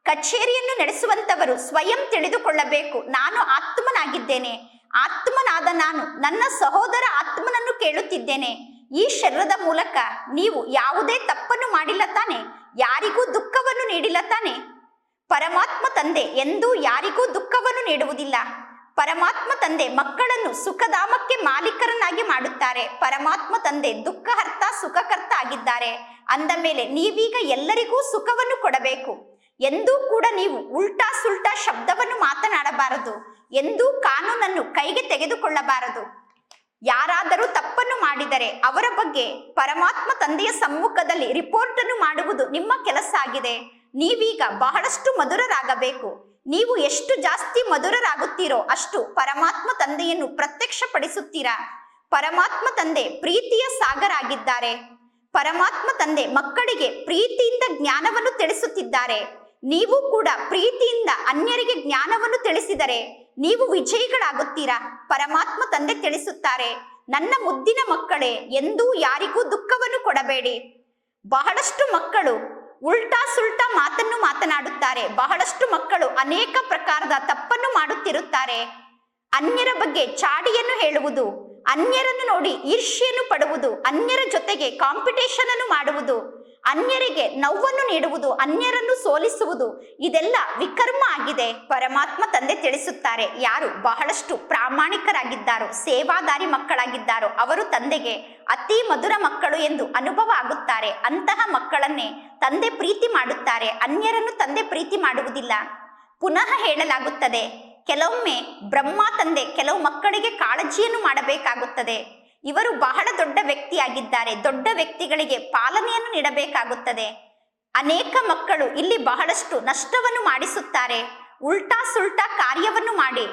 ಕಚೇರಿಯನ್ನು ನಡೆಸುವಂತವರು ಸ್ವಯಂ ತಿಳಿದುಕೊಳ್ಳಬೇಕು. ನಾನು ಆತ್ಮನಾಗಿದ್ದೇನೆ. ಆತ್ಮನಾದ ನಾನು ನನ್ನ ಸಹೋದರ ಆತ್ಮನನ್ನು ಕೇಳುತ್ತಿದ್ದೇನೆ. ಈ ಶರೀರದ ಮೂಲಕ ನೀವು ಯಾವುದೇ ತಪ್ಪನ್ನು ಮಾಡಿಲ್ಲ ತಾನೆ. ಯಾರಿಗೂ ದುಃಖವನ್ನು ನೀಡಿಲ್ಲ ತಾನೆ. ಪರಮಾತ್ಮ ತಂದೆ ಎಂದೂ ಯಾರಿಗೂ ದುಃಖವನ್ನು ನೀಡುವುದಿಲ್ಲ. ಪರಮಾತ್ಮ ತಂದೆ ಮಕ್ಕಳನ್ನು ಸುಖಧಾಮಕ್ಕೆ ಮಾಲೀಕರನ್ನಾಗಿ ಮಾಡುತ್ತಾರೆ. ಪರಮಾತ್ಮ ತಂದೆ ದುಃಖಹರ್ತ, ಸುಖಕರ್ತ ಆಗಿದ್ದಾರೆ. ಅಂದ ಮೇಲೆ ನೀವೀಗ ಎಲ್ಲರಿಗೂ ಸುಖವನ್ನು ಕೊಡಬೇಕು. ಎಂದೂ ಕೂಡ ನೀವು ಉಲ್ಟಾ ಸುಲ್ಟಾ ಶಬ್ದವನ್ನು ಮಾತನಾಡಬಾರದು. ಎಂದೂ ಕಾನೂನನ್ನು ಕೈಗೆ ತೆಗೆದುಕೊಳ್ಳಬಾರದು. ಯಾರಾದರೂ ತಪ್ಪನ್ನು ಮಾಡಿದರೆ ಅವರ ಬಗ್ಗೆ ಪರಮಾತ್ಮ ತಂದೆಯ ಸಮ್ಮುಖದಲ್ಲಿ ರಿಪೋರ್ಟ್ ಅನ್ನು ಮಾಡುವುದು ನಿಮ್ಮ ಕೆಲಸ ಆಗಿದೆ. ನೀವೀಗ ಬಹಳಷ್ಟು ಮಧುರರಾಗಬೇಕು. ನೀವು ಎಷ್ಟು ಜಾಸ್ತಿ ಮಧುರರಾಗುತ್ತೀರೋ ಅಷ್ಟು ಪರಮಾತ್ಮ ತಂದೆಯನ್ನು ಪ್ರತ್ಯಕ್ಷಪಡಿಸುತ್ತೀರಾ? ಪರಮಾತ್ಮ ತಂದೆ ಪ್ರೀತಿಯ ಸಾಗರ ಆಗಿದ್ದಾರೆ ಪರಮಾತ್ಮ ತಂದೆ ಮಕ್ಕಳಿಗೆ ಪ್ರೀತಿಯಿಂದ ಜ್ಞಾನವನ್ನು ತಿಳಿಸುತ್ತಿದ್ದಾರೆ. ನೀವು ಕೂಡ ಪ್ರೀತಿಯಿಂದ ಅನ್ಯರಿಗೆ ಜ್ಞಾನವನ್ನು ತಿಳಿಸಿದರೆ ನೀವು ವಿಜಯಿಗಳಾಗುತ್ತೀರಾ? ಪರಮಾತ್ಮ ತಂದೆ ತಿಳಿಸುತ್ತಾರೆ, ನನ್ನ ಮುದ್ದಿನ ಮಕ್ಕಳೇ, ಎಂದೂ ಯಾರಿಗೂ ದುಃಖವನ್ನು ಕೊಡಬೇಡಿ. ಬಹಳಷ್ಟು ಮಕ್ಕಳು ಉಲ್ಟಾ ಸುಲ್ಟಾ ಮಾತನ್ನು ಮಾತನಾಡುತ್ತಾರೆ. ಬಹಳಷ್ಟು ಮಕ್ಕಳು ಅನೇಕ ಪ್ರಕಾರದ ತಪ್ಪನ್ನು ಮಾಡುತ್ತಿರುತ್ತಾರೆ. ಅನ್ಯರ ಬಗ್ಗೆ ಚಾಡಿಯನ್ನು ಹೇಳುವುದು, ಅನ್ಯರನ್ನು ನೋಡಿ ಈರ್ಷ್ಯೆಯನ್ನು ಪಡುವುದು, ಅನ್ಯರ ಜೊತೆಗೆ ಕಾಂಪಿಟೇಷನ್ ಅನ್ನು ಮಾಡುವುದು, ಅನ್ಯರಿಗೆ ನೋವನ್ನು ನೀಡುವುದು, ಅನ್ಯರನ್ನು ಸೋಲಿಸುವುದು, ಇದೆಲ್ಲ ವಿಕರ್ಮ ಆಗಿದೆ. ಪರಮಾತ್ಮ ತಂದೆ ತಿಳಿಸುತ್ತಾರೆ, ಯಾರು ಬಹಳಷ್ಟು ಪ್ರಾಮಾಣಿಕರಾಗಿದ್ದಾರೋ, ಸೇವಾದಾರಿ ಮಕ್ಕಳಾಗಿದ್ದಾರೋ, ಅವರು ತಂದೆಗೆ ಅತಿ ಮಧುರ ಮಕ್ಕಳು ಎಂದು ಅನುಭವ ಆಗುತ್ತಾರೆ. ಅಂತಹ ಮಕ್ಕಳನ್ನೇ ತಂದೆ ಪ್ರೀತಿ ಮಾಡುತ್ತಾರೆ. ಅನ್ಯರನ್ನು ತಂದೆ ಪ್ರೀತಿ ಮಾಡುವುದಿಲ್ಲ. ಪುನಃ ಹೇಳಲಾಗುತ್ತದೆ, ಕೆಲವೊಮ್ಮೆ ಬ್ರಹ್ಮ ತಂದೆ ಕೆಲವು ಮಕ್ಕಳಿಗೆ ಕಾಳಜಿಯನ್ನು ಮಾಡಬೇಕಾಗುತ್ತದೆ. ಇವರು ಬಹಳ ದೊಡ್ಡ ವ್ಯಕ್ತಿಯಾಗಿದ್ದಾರೆ, ದೊಡ್ಡ ವ್ಯಕ್ತಿಗಳಿಗೆ ಪಾಲನೆಯನ್ನು ನೀಡಬೇಕಾಗುತ್ತದೆ. ಅನೇಕ ಮಕ್ಕಳು ಇಲ್ಲಿ ಬಹಳಷ್ಟು ನಷ್ಟವನ್ನು ಮಾಡಿಸುತ್ತಾರೆ, ಉಲ್ಟಾ ಸುಲ್ಟಾ ಕಾರ್ಯವನ್ನು ಮಾಡಿ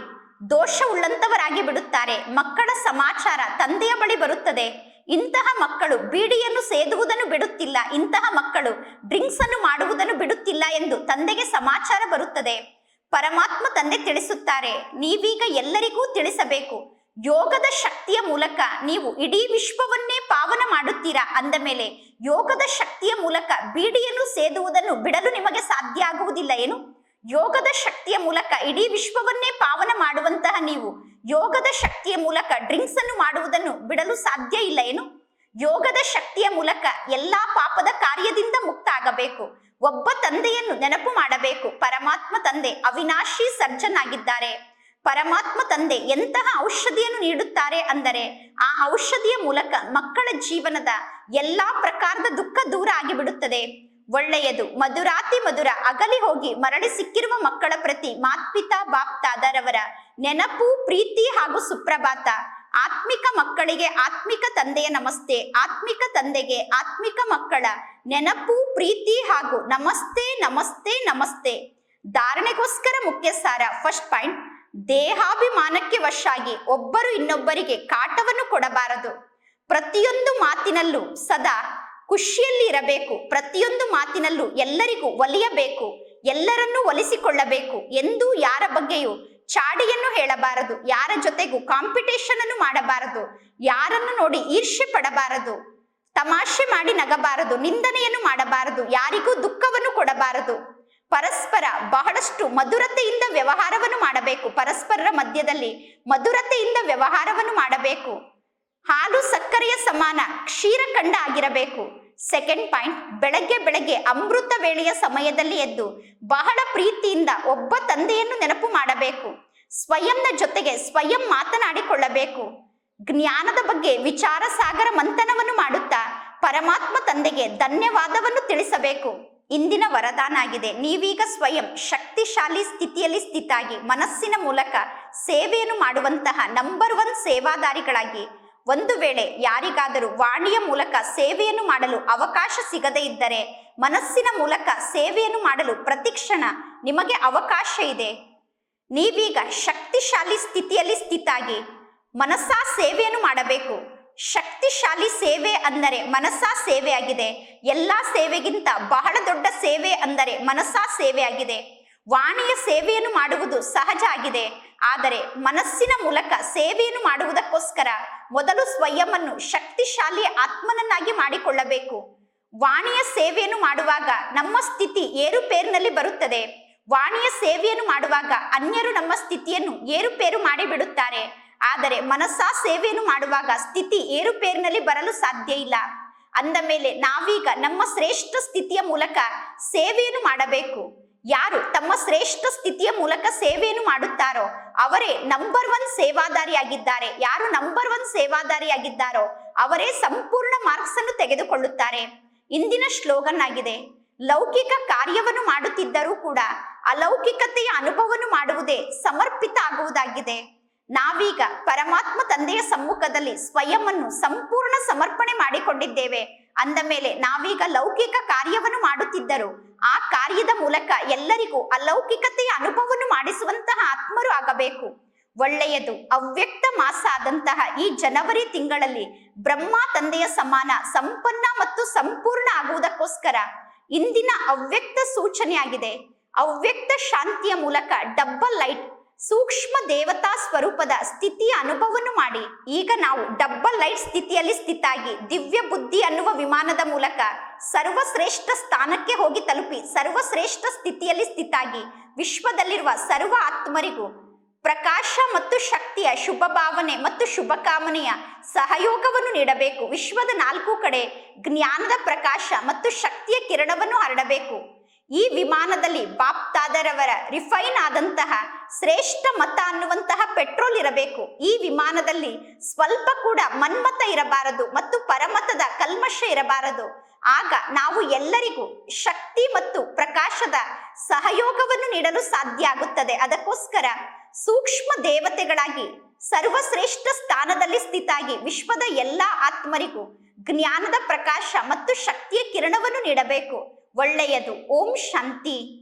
ದೋಷ ಉಳ್ಳಂತವರಾಗಿ ಬಿಡುತ್ತಾರೆ. ಮಕ್ಕಳ ಸಮಾಚಾರ ತಂದೆಯ ಬಳಿ ಬರುತ್ತದೆ. ಇಂತಹ ಮಕ್ಕಳು ಬೀಡಿಯನ್ನು ಸೇದುವುದನ್ನು ಬಿಡುತ್ತಿಲ್ಲ. ಇಂತಹ ಮಕ್ಕಳು ಡ್ರಿಂಕ್ಸ್ ಅನ್ನು ಮಾಡುವುದನ್ನು ಬಿಡುತ್ತಿಲ್ಲ ಎಂದು ತಂದೆಗೆ ಸಮಾಚಾರ ಬರುತ್ತದೆ. ಪರಮಾತ್ಮ ತಂದೆ ತಿಳಿಸುತ್ತಾರೆ, ನೀವೀಗ ಎಲ್ಲರಿಗೂ ತಿಳಿಸಬೇಕು. ಯೋಗದ ಶಕ್ತಿಯ ಮೂಲಕ ನೀವು ಇಡೀ ವಿಶ್ವವನ್ನೇ ಪಾವನ ಮಾಡುತ್ತೀರಾ? ಅಂದ ಮೇಲೆ, ಯೋಗದ ಶಕ್ತಿಯ ಮೂಲಕ ಬೀಡಿಯನ್ನು ಸೇದುವುದನ್ನು ಬಿಡಲು ನಿಮಗೆ ಸಾಧ್ಯ ಆಗುವುದಿಲ್ಲ ಏನು? ಯೋಗದ ಶಕ್ತಿಯ ಮೂಲಕ ಇಡೀ ವಿಶ್ವವನ್ನೇ ಪಾವನ ಮಾಡುವಂತಹ ನೀವು ಯೋಗದ ಶಕ್ತಿಯ ಮೂಲಕ ಡ್ರಿಂಕ್ಸ್ ಅನ್ನು ಮಾಡುವುದನ್ನು ಬಿಡಲು ಸಾಧ್ಯ ಇಲ್ಲ ಏನು? ಯೋಗದ ಶಕ್ತಿಯ ಮೂಲಕ ಎಲ್ಲಾ ಪಾಪದ ಕಾರ್ಯದಿಂದ ಮುಕ್ತ ಆಗಬೇಕು ಒಬ್ಬ ತಂದೆಯನ್ನು ನೆನಪು ಮಾಡಬೇಕು. ಪರಮಾತ್ಮ ತಂದೆ ಅವಿನಾಶಿ ಸರ್ಜನ್ ಆಗಿದ್ದಾರೆ ಪರಮಾತ್ಮ ತಂದೆ ಎಂತಹ ಔಷಧಿಯನ್ನು ನೀಡುತ್ತಾರೆ ಅಂದರೆ ಆ ಔಷಧಿಯ ಮೂಲಕ ಮಕ್ಕಳ ಜೀವನದ ಎಲ್ಲಾ ಪ್ರಕಾರದ ದುಃಖ ದೂರ ಆಗಿಬಿಡುತ್ತದೆ. ಒಳ್ಳೆಯದು. ಮಧುರಾತಿ ಮಧುರ. ಅಗಲಿ ಹೋಗಿ ಮರಳಿ ಸಿಕ್ಕಿರುವ ಮಕ್ಕಳ ಪ್ರತಿ ಮಾತ್ಪಿತಾ, ಬಾಪ್ತಾದರವರ ನೆನಪು, ಪ್ರೀತಿ ಹಾಗೂ ಸುಪ್ರಭಾತ. ಆತ್ಮಿಕ ಮಕ್ಕಳಿಗೆ ಆತ್ಮಿಕ ತಂದೆಯ ನಮಸ್ತೆ. ಆತ್ಮಿಕ ತಂದೆಗೆ ಆತ್ಮಿಕ ಮಕ್ಕಳ ನೆನಪು, ಪ್ರೀತಿ ಹಾಗೂ ನಮಸ್ತೆ ನಮಸ್ತೆ ನಮಸ್ತೆ. ಧಾರಣೆಗೋಸ್ಕರ ಮುಖ್ಯ ಸಾರ ಫಸ್ಟ್ ಪಾಯಿಂಟ್. ದೇಹಾಭಿಮಾನಕ್ಕೆ ವಶಾಗಿ ಒಬ್ಬರು ಇನ್ನೊಬ್ಬರಿಗೆ ಕಾಟವನ್ನು ಕೊಡಬಾರದು. ಪ್ರತಿಯೊಂದು ಮಾತಿನಲ್ಲೂ ಸದಾ ಖುಷಿಯಲ್ಲಿ ಇರಬೇಕು. ಪ್ರತಿಯೊಂದು ಮಾತಿನಲ್ಲೂ ಎಲ್ಲರಿಗೂ ಒಲಿಯಬೇಕು. ಎಲ್ಲರನ್ನೂ ಒಲಿಸಿಕೊಳ್ಳಬೇಕು ಎಂದೂ ಯಾರ ಬಗ್ಗೆಯೂ ಚಾಡಿಯನ್ನು ಹೇಳಬಾರದು. ಯಾರ ಜೊತೆಗೂ ಕಾಂಪಿಟೇಷನ್ ಅನ್ನು ಮಾಡಬಾರದು. ಯಾರನ್ನು ನೋಡಿ ಈರ್ಷ್ಯ ಪಡಬಾರದು. ತಮಾಷೆ ಮಾಡಿ ನಗಬಾರದು. ನಿಂದನೆಯನ್ನು ಮಾಡಬಾರದು. ಯಾರಿಗೂ ದುಃಖವನ್ನು ಕೊಡಬಾರದು. ಪರಸ್ಪರ ಬಹಳಷ್ಟು ಮಧುರತೆಯಿಂದ ವ್ಯವಹಾರವನ್ನು ಮಾಡಬೇಕು. ಪರಸ್ಪರರ ಮಧ್ಯದಲ್ಲಿ ಮಧುರತೆಯಿಂದ ವ್ಯವಹಾರವನ್ನು ಮಾಡಬೇಕು. ಹಾಲು ಸಕ್ಕರೆಯ ಸಮಾನ ಕ್ಷೀರಖಂಡ ಆಗಿರಬೇಕು. ಸೆಕೆಂಡ್ ಪಾಯಿಂಟ್ ಬೆಳಗ್ಗೆ ಬೆಳಗ್ಗೆ ಅಮೃತ ವೇಳೆಯ ಸಮಯದಲ್ಲಿ ಎದ್ದು ಬಹಳ ಪ್ರೀತಿಯಿಂದ ಒಬ್ಬ ತಂದೆಯನ್ನು ನೆನಪು ಮಾಡಬೇಕು. ಸ್ವಯಂನ ಜೊತೆಗೆ ಸ್ವಯಂ ಮಾತನಾಡಿಕೊಳ್ಳಬೇಕು. ಜ್ಞಾನದ ಬಗ್ಗೆ ವಿಚಾರ ಸಾಗರ ಮಂಥನವನ್ನು ಮಾಡುತ್ತಾ ಪರಮಾತ್ಮ ತಂದೆಗೆ ಧನ್ಯವಾದವನ್ನು ತಿಳಿಸಬೇಕು. ಇಂದಿನ ವರದಾನ ಆಗಿದೆ. ನೀವೀಗ ಸ್ವಯಂ ಶಕ್ತಿಶಾಲಿ ಸ್ಥಿತಿಯಲ್ಲಿ ಸ್ಥಿತಾಗಿ ಮನಸ್ಸಿನ ಮೂಲಕ ಸೇವೆಯನ್ನು ಮಾಡುವಂತಹ ನಂಬರ್ ಒನ್ ಸೇವಾದಾರಿಗಳಾಗಿ ಒಂದು ವೇಳೆ ಯಾರಿಗಾದರೂ ವಾಣಿಯ ಮೂಲಕ ಸೇವೆಯನ್ನು ಮಾಡಲು ಅವಕಾಶ ಸಿಗದೇ ಇದ್ದರೆ ಮನಸ್ಸಿನ ಮೂಲಕ ಸೇವೆಯನ್ನು ಮಾಡಲು ಪ್ರತಿಕ್ಷಣ ನಿಮಗೆ ಅವಕಾಶ ಇದೆ. ನೀವೀಗ ಶಕ್ತಿಶಾಲಿ ಸ್ಥಿತಿಯಲ್ಲಿ ಸ್ಥಿತಾಗಿ ಮನಸ್ಸಾ ಸೇವೆಯನ್ನು ಮಾಡಬೇಕು. ಶಕ್ತಿಶಾಲಿ ಸೇವೆ ಅಂದರೆ ಮನಸ್ಸಾ ಸೇವೆಯಾಗಿದೆ ಎಲ್ಲ ಸೇವೆಗಿಂತ ಬಹಳ ದೊಡ್ಡ ಸೇವೆ ಅಂದರೆ ಮನಸ್ಸಾ ಸೇವೆಯಾಗಿದೆ ವಾಣಿಯ ಸೇವೆಯನ್ನು ಮಾಡುವುದು ಸಹಜ ಆಗಿದೆ. ಆದರೆ ಮನಸ್ಸಿನ ಮೂಲಕ ಸೇವೆಯನ್ನು ಮಾಡುವುದಕ್ಕೋಸ್ಕರ ಮೊದಲು ಸ್ವಯಂವನ್ನು ಶಕ್ತಿಶಾಲಿ ಆತ್ಮನನ್ನಾಗಿ ಮಾಡಿಕೊಳ್ಳಬೇಕು. ವಾಣಿಯ ಸೇವೆಯನ್ನು ಮಾಡುವಾಗ ನಮ್ಮ ಸ್ಥಿತಿ ಏರುಪೇರಿನಲ್ಲಿ ಬರುತ್ತದೆ. ವಾಣಿಯ ಸೇವೆಯನ್ನು ಮಾಡುವಾಗ ಅನ್ಯರು ನಮ್ಮ ಸ್ಥಿತಿಯನ್ನು ಏರುಪೇರು ಮಾಡಿಬಿಡುತ್ತಾರೆ. ಆದರೆ ಮನಸ್ಸಾ ಸೇವೆಯನ್ನು ಮಾಡುವಾಗ ಸ್ಥಿತಿ ಏರುಪೇರಿನಲ್ಲಿ ಬರಲು ಸಾಧ್ಯ ಇಲ್ಲ. ಅಂದ ಮೇಲೆ ನಾವೀಗ ನಮ್ಮ ಶ್ರೇಷ್ಠ ಸ್ಥಿತಿಯ ಮೂಲಕ ಸೇವೆಯನ್ನು ಮಾಡಬೇಕು. ಯಾರು ತಮ್ಮ ಶ್ರೇಷ್ಠ ಸ್ಥಿತಿಯ ಮೂಲಕ ಸೇವೆಯನ್ನು ಮಾಡುತ್ತಾರೋ, ಅವರೇ ನಂಬರ್ ಒನ್ ಸೇವಾದಾರಿಯಾಗಿದ್ದಾರೆ. ಯಾರು ನಂಬರ್ ಒನ್ ಸೇವಾದಾರಿಯಾಗಿದ್ದಾರೋ, ಅವರೇ ಸಂಪೂರ್ಣ ಮಾರ್ಕ್ಸ್ ಅನ್ನು ತೆಗೆದುಕೊಳ್ಳುತ್ತಾರೆ. ಇಂದಿನ ಶ್ಲೋಗನ್ ಆಗಿದೆ, ಲೌಕಿಕ ಕಾರ್ಯವನ್ನು ಮಾಡುತ್ತಿದ್ದರೂ ಕೂಡ ಅಲೌಕಿಕತೆಯ ಅನುಭವವನ್ನು ಮಾಡುವುದೇ ಸಮರ್ಪಿತ ಆಗುವುದಾಗಿದೆ. ನಾವೀಗ ಪರಮಾತ್ಮ ತಂದೆಯ ಸಮ್ಮುಖದಲ್ಲಿ ಸ್ವಯಂವನ್ನು ಸಂಪೂರ್ಣ ಸಮರ್ಪಣೆ ಮಾಡಿಕೊಂಡಿದ್ದೇವೆ. ಅಂದ ಮೇಲೆ ನಾವೀಗ ಲೌಕಿಕ ಕಾರ್ಯವನ್ನು ಮಾಡುತ್ತಿದ್ದರು. ಆ ಕಾರ್ಯದ ಮೂಲಕ ಎಲ್ಲರಿಗೂ ಅಲೌಕಿಕತೆಯ ಅನುಭವವನ್ನು ಮಾಡಿಸುವಂತಹ ಆತ್ಮರು ಆಗಬೇಕು. ಒಳ್ಳೆಯದು, ಅವ್ಯಕ್ತ ಮಾಸ ಆದಂತಹ ಈ ಜನವರಿ ತಿಂಗಳಲ್ಲಿ ಬ್ರಹ್ಮ ತಂದೆಯ ಸಮಾನ ಸಂಪನ್ನ ಮತ್ತು ಸಂಪೂರ್ಣ ಆಗುವುದಕ್ಕೋಸ್ಕರ ಇಂದಿನ ಅವ್ಯಕ್ತ ಸೂಚನೆಯಾಗಿದೆ. ಅವ್ಯಕ್ತ ಶಾಂತಿಯ ಮೂಲಕ ಡಬ್ಬಲ್ ಲೈಟ್ ಸೂಕ್ಷ್ಮ ದೇವತಾ ಸ್ವರೂಪದ ಸ್ಥಿತಿಯ ಅನುಭವವನ್ನು ಮಾಡಿ. ಈಗ ನಾವು ಡಬ್ಬಲ್ ಲೈಟ್ ಸ್ಥಿತಿಯಲ್ಲಿ ಸ್ಥಿತಾಗಿ ದಿವ್ಯ ಬುದ್ಧಿ ಅನ್ನುವ ವಿಮಾನದ ಮೂಲಕ ಸರ್ವಶ್ರೇಷ್ಠ ಸ್ಥಾನಕ್ಕೆ ಹೋಗಿ ತಲುಪಿ ಸರ್ವಶ್ರೇಷ್ಠ ಸ್ಥಿತಿಯಲ್ಲಿ ಸ್ಥಿತಾಗಿ ವಿಶ್ವದಲ್ಲಿರುವ ಸರ್ವ ಆತ್ಮರಿಗೂ ಪ್ರಕಾಶ ಮತ್ತು ಶಕ್ತಿಯ ಶುಭ ಭಾವನೆ ಮತ್ತು ಶುಭ ಕಾಮನೆಯ ಸಹಯೋಗವನ್ನು ನೀಡಬೇಕು. ವಿಶ್ವದ ನಾಲ್ಕು ಕಡೆ ಜ್ಞಾನದ ಪ್ರಕಾಶ ಮತ್ತು ಶಕ್ತಿಯ ಕಿರಣವನ್ನು ಹರಡಬೇಕು. ಈ ವಿಮಾನದಲ್ಲಿ ಬಾಪ್ತಾದರವರ ರಿಫೈನ್ ಆದಂತಹ ಶ್ರೇಷ್ಠ ಮತ ಅನ್ನುವಂತಹ ಪೆಟ್ರೋಲ್ ಇರಬೇಕು. ಈ ವಿಮಾನದಲ್ಲಿ ಸ್ವಲ್ಪ ಕೂಡ ಮನ್ಮತ ಇರಬಾರದು ಮತ್ತು ಪರಮತದ ಕಲ್ಮಶ ಇರಬಾರದು. ಆಗ ನಾವು ಎಲ್ಲರಿಗೂ ಶಕ್ತಿ ಮತ್ತು ಪ್ರಕಾಶದ ಸಹಯೋಗವನ್ನು ನೀಡಲು ಸಾಧ್ಯ ಆಗುತ್ತದೆ. ಅದಕ್ಕೋಸ್ಕರ ಸೂಕ್ಷ್ಮ ದೇವತೆಗಳಾಗಿ, ಸರ್ವಶ್ರೇಷ್ಠ ಸ್ಥಾನದಲ್ಲಿ ಸ್ಥಿತಾಗಿ ವಿಶ್ವದ ಎಲ್ಲಾ ಆತ್ಮರಿಗೂ ಜ್ಞಾನದ ಪ್ರಕಾಶ ಮತ್ತು ಶಕ್ತಿಯ ಕಿರಣವನ್ನು ನೀಡಬೇಕು. ಒಳ್ಳೆಯದು. ಓಂ ಶಾಂತಿ.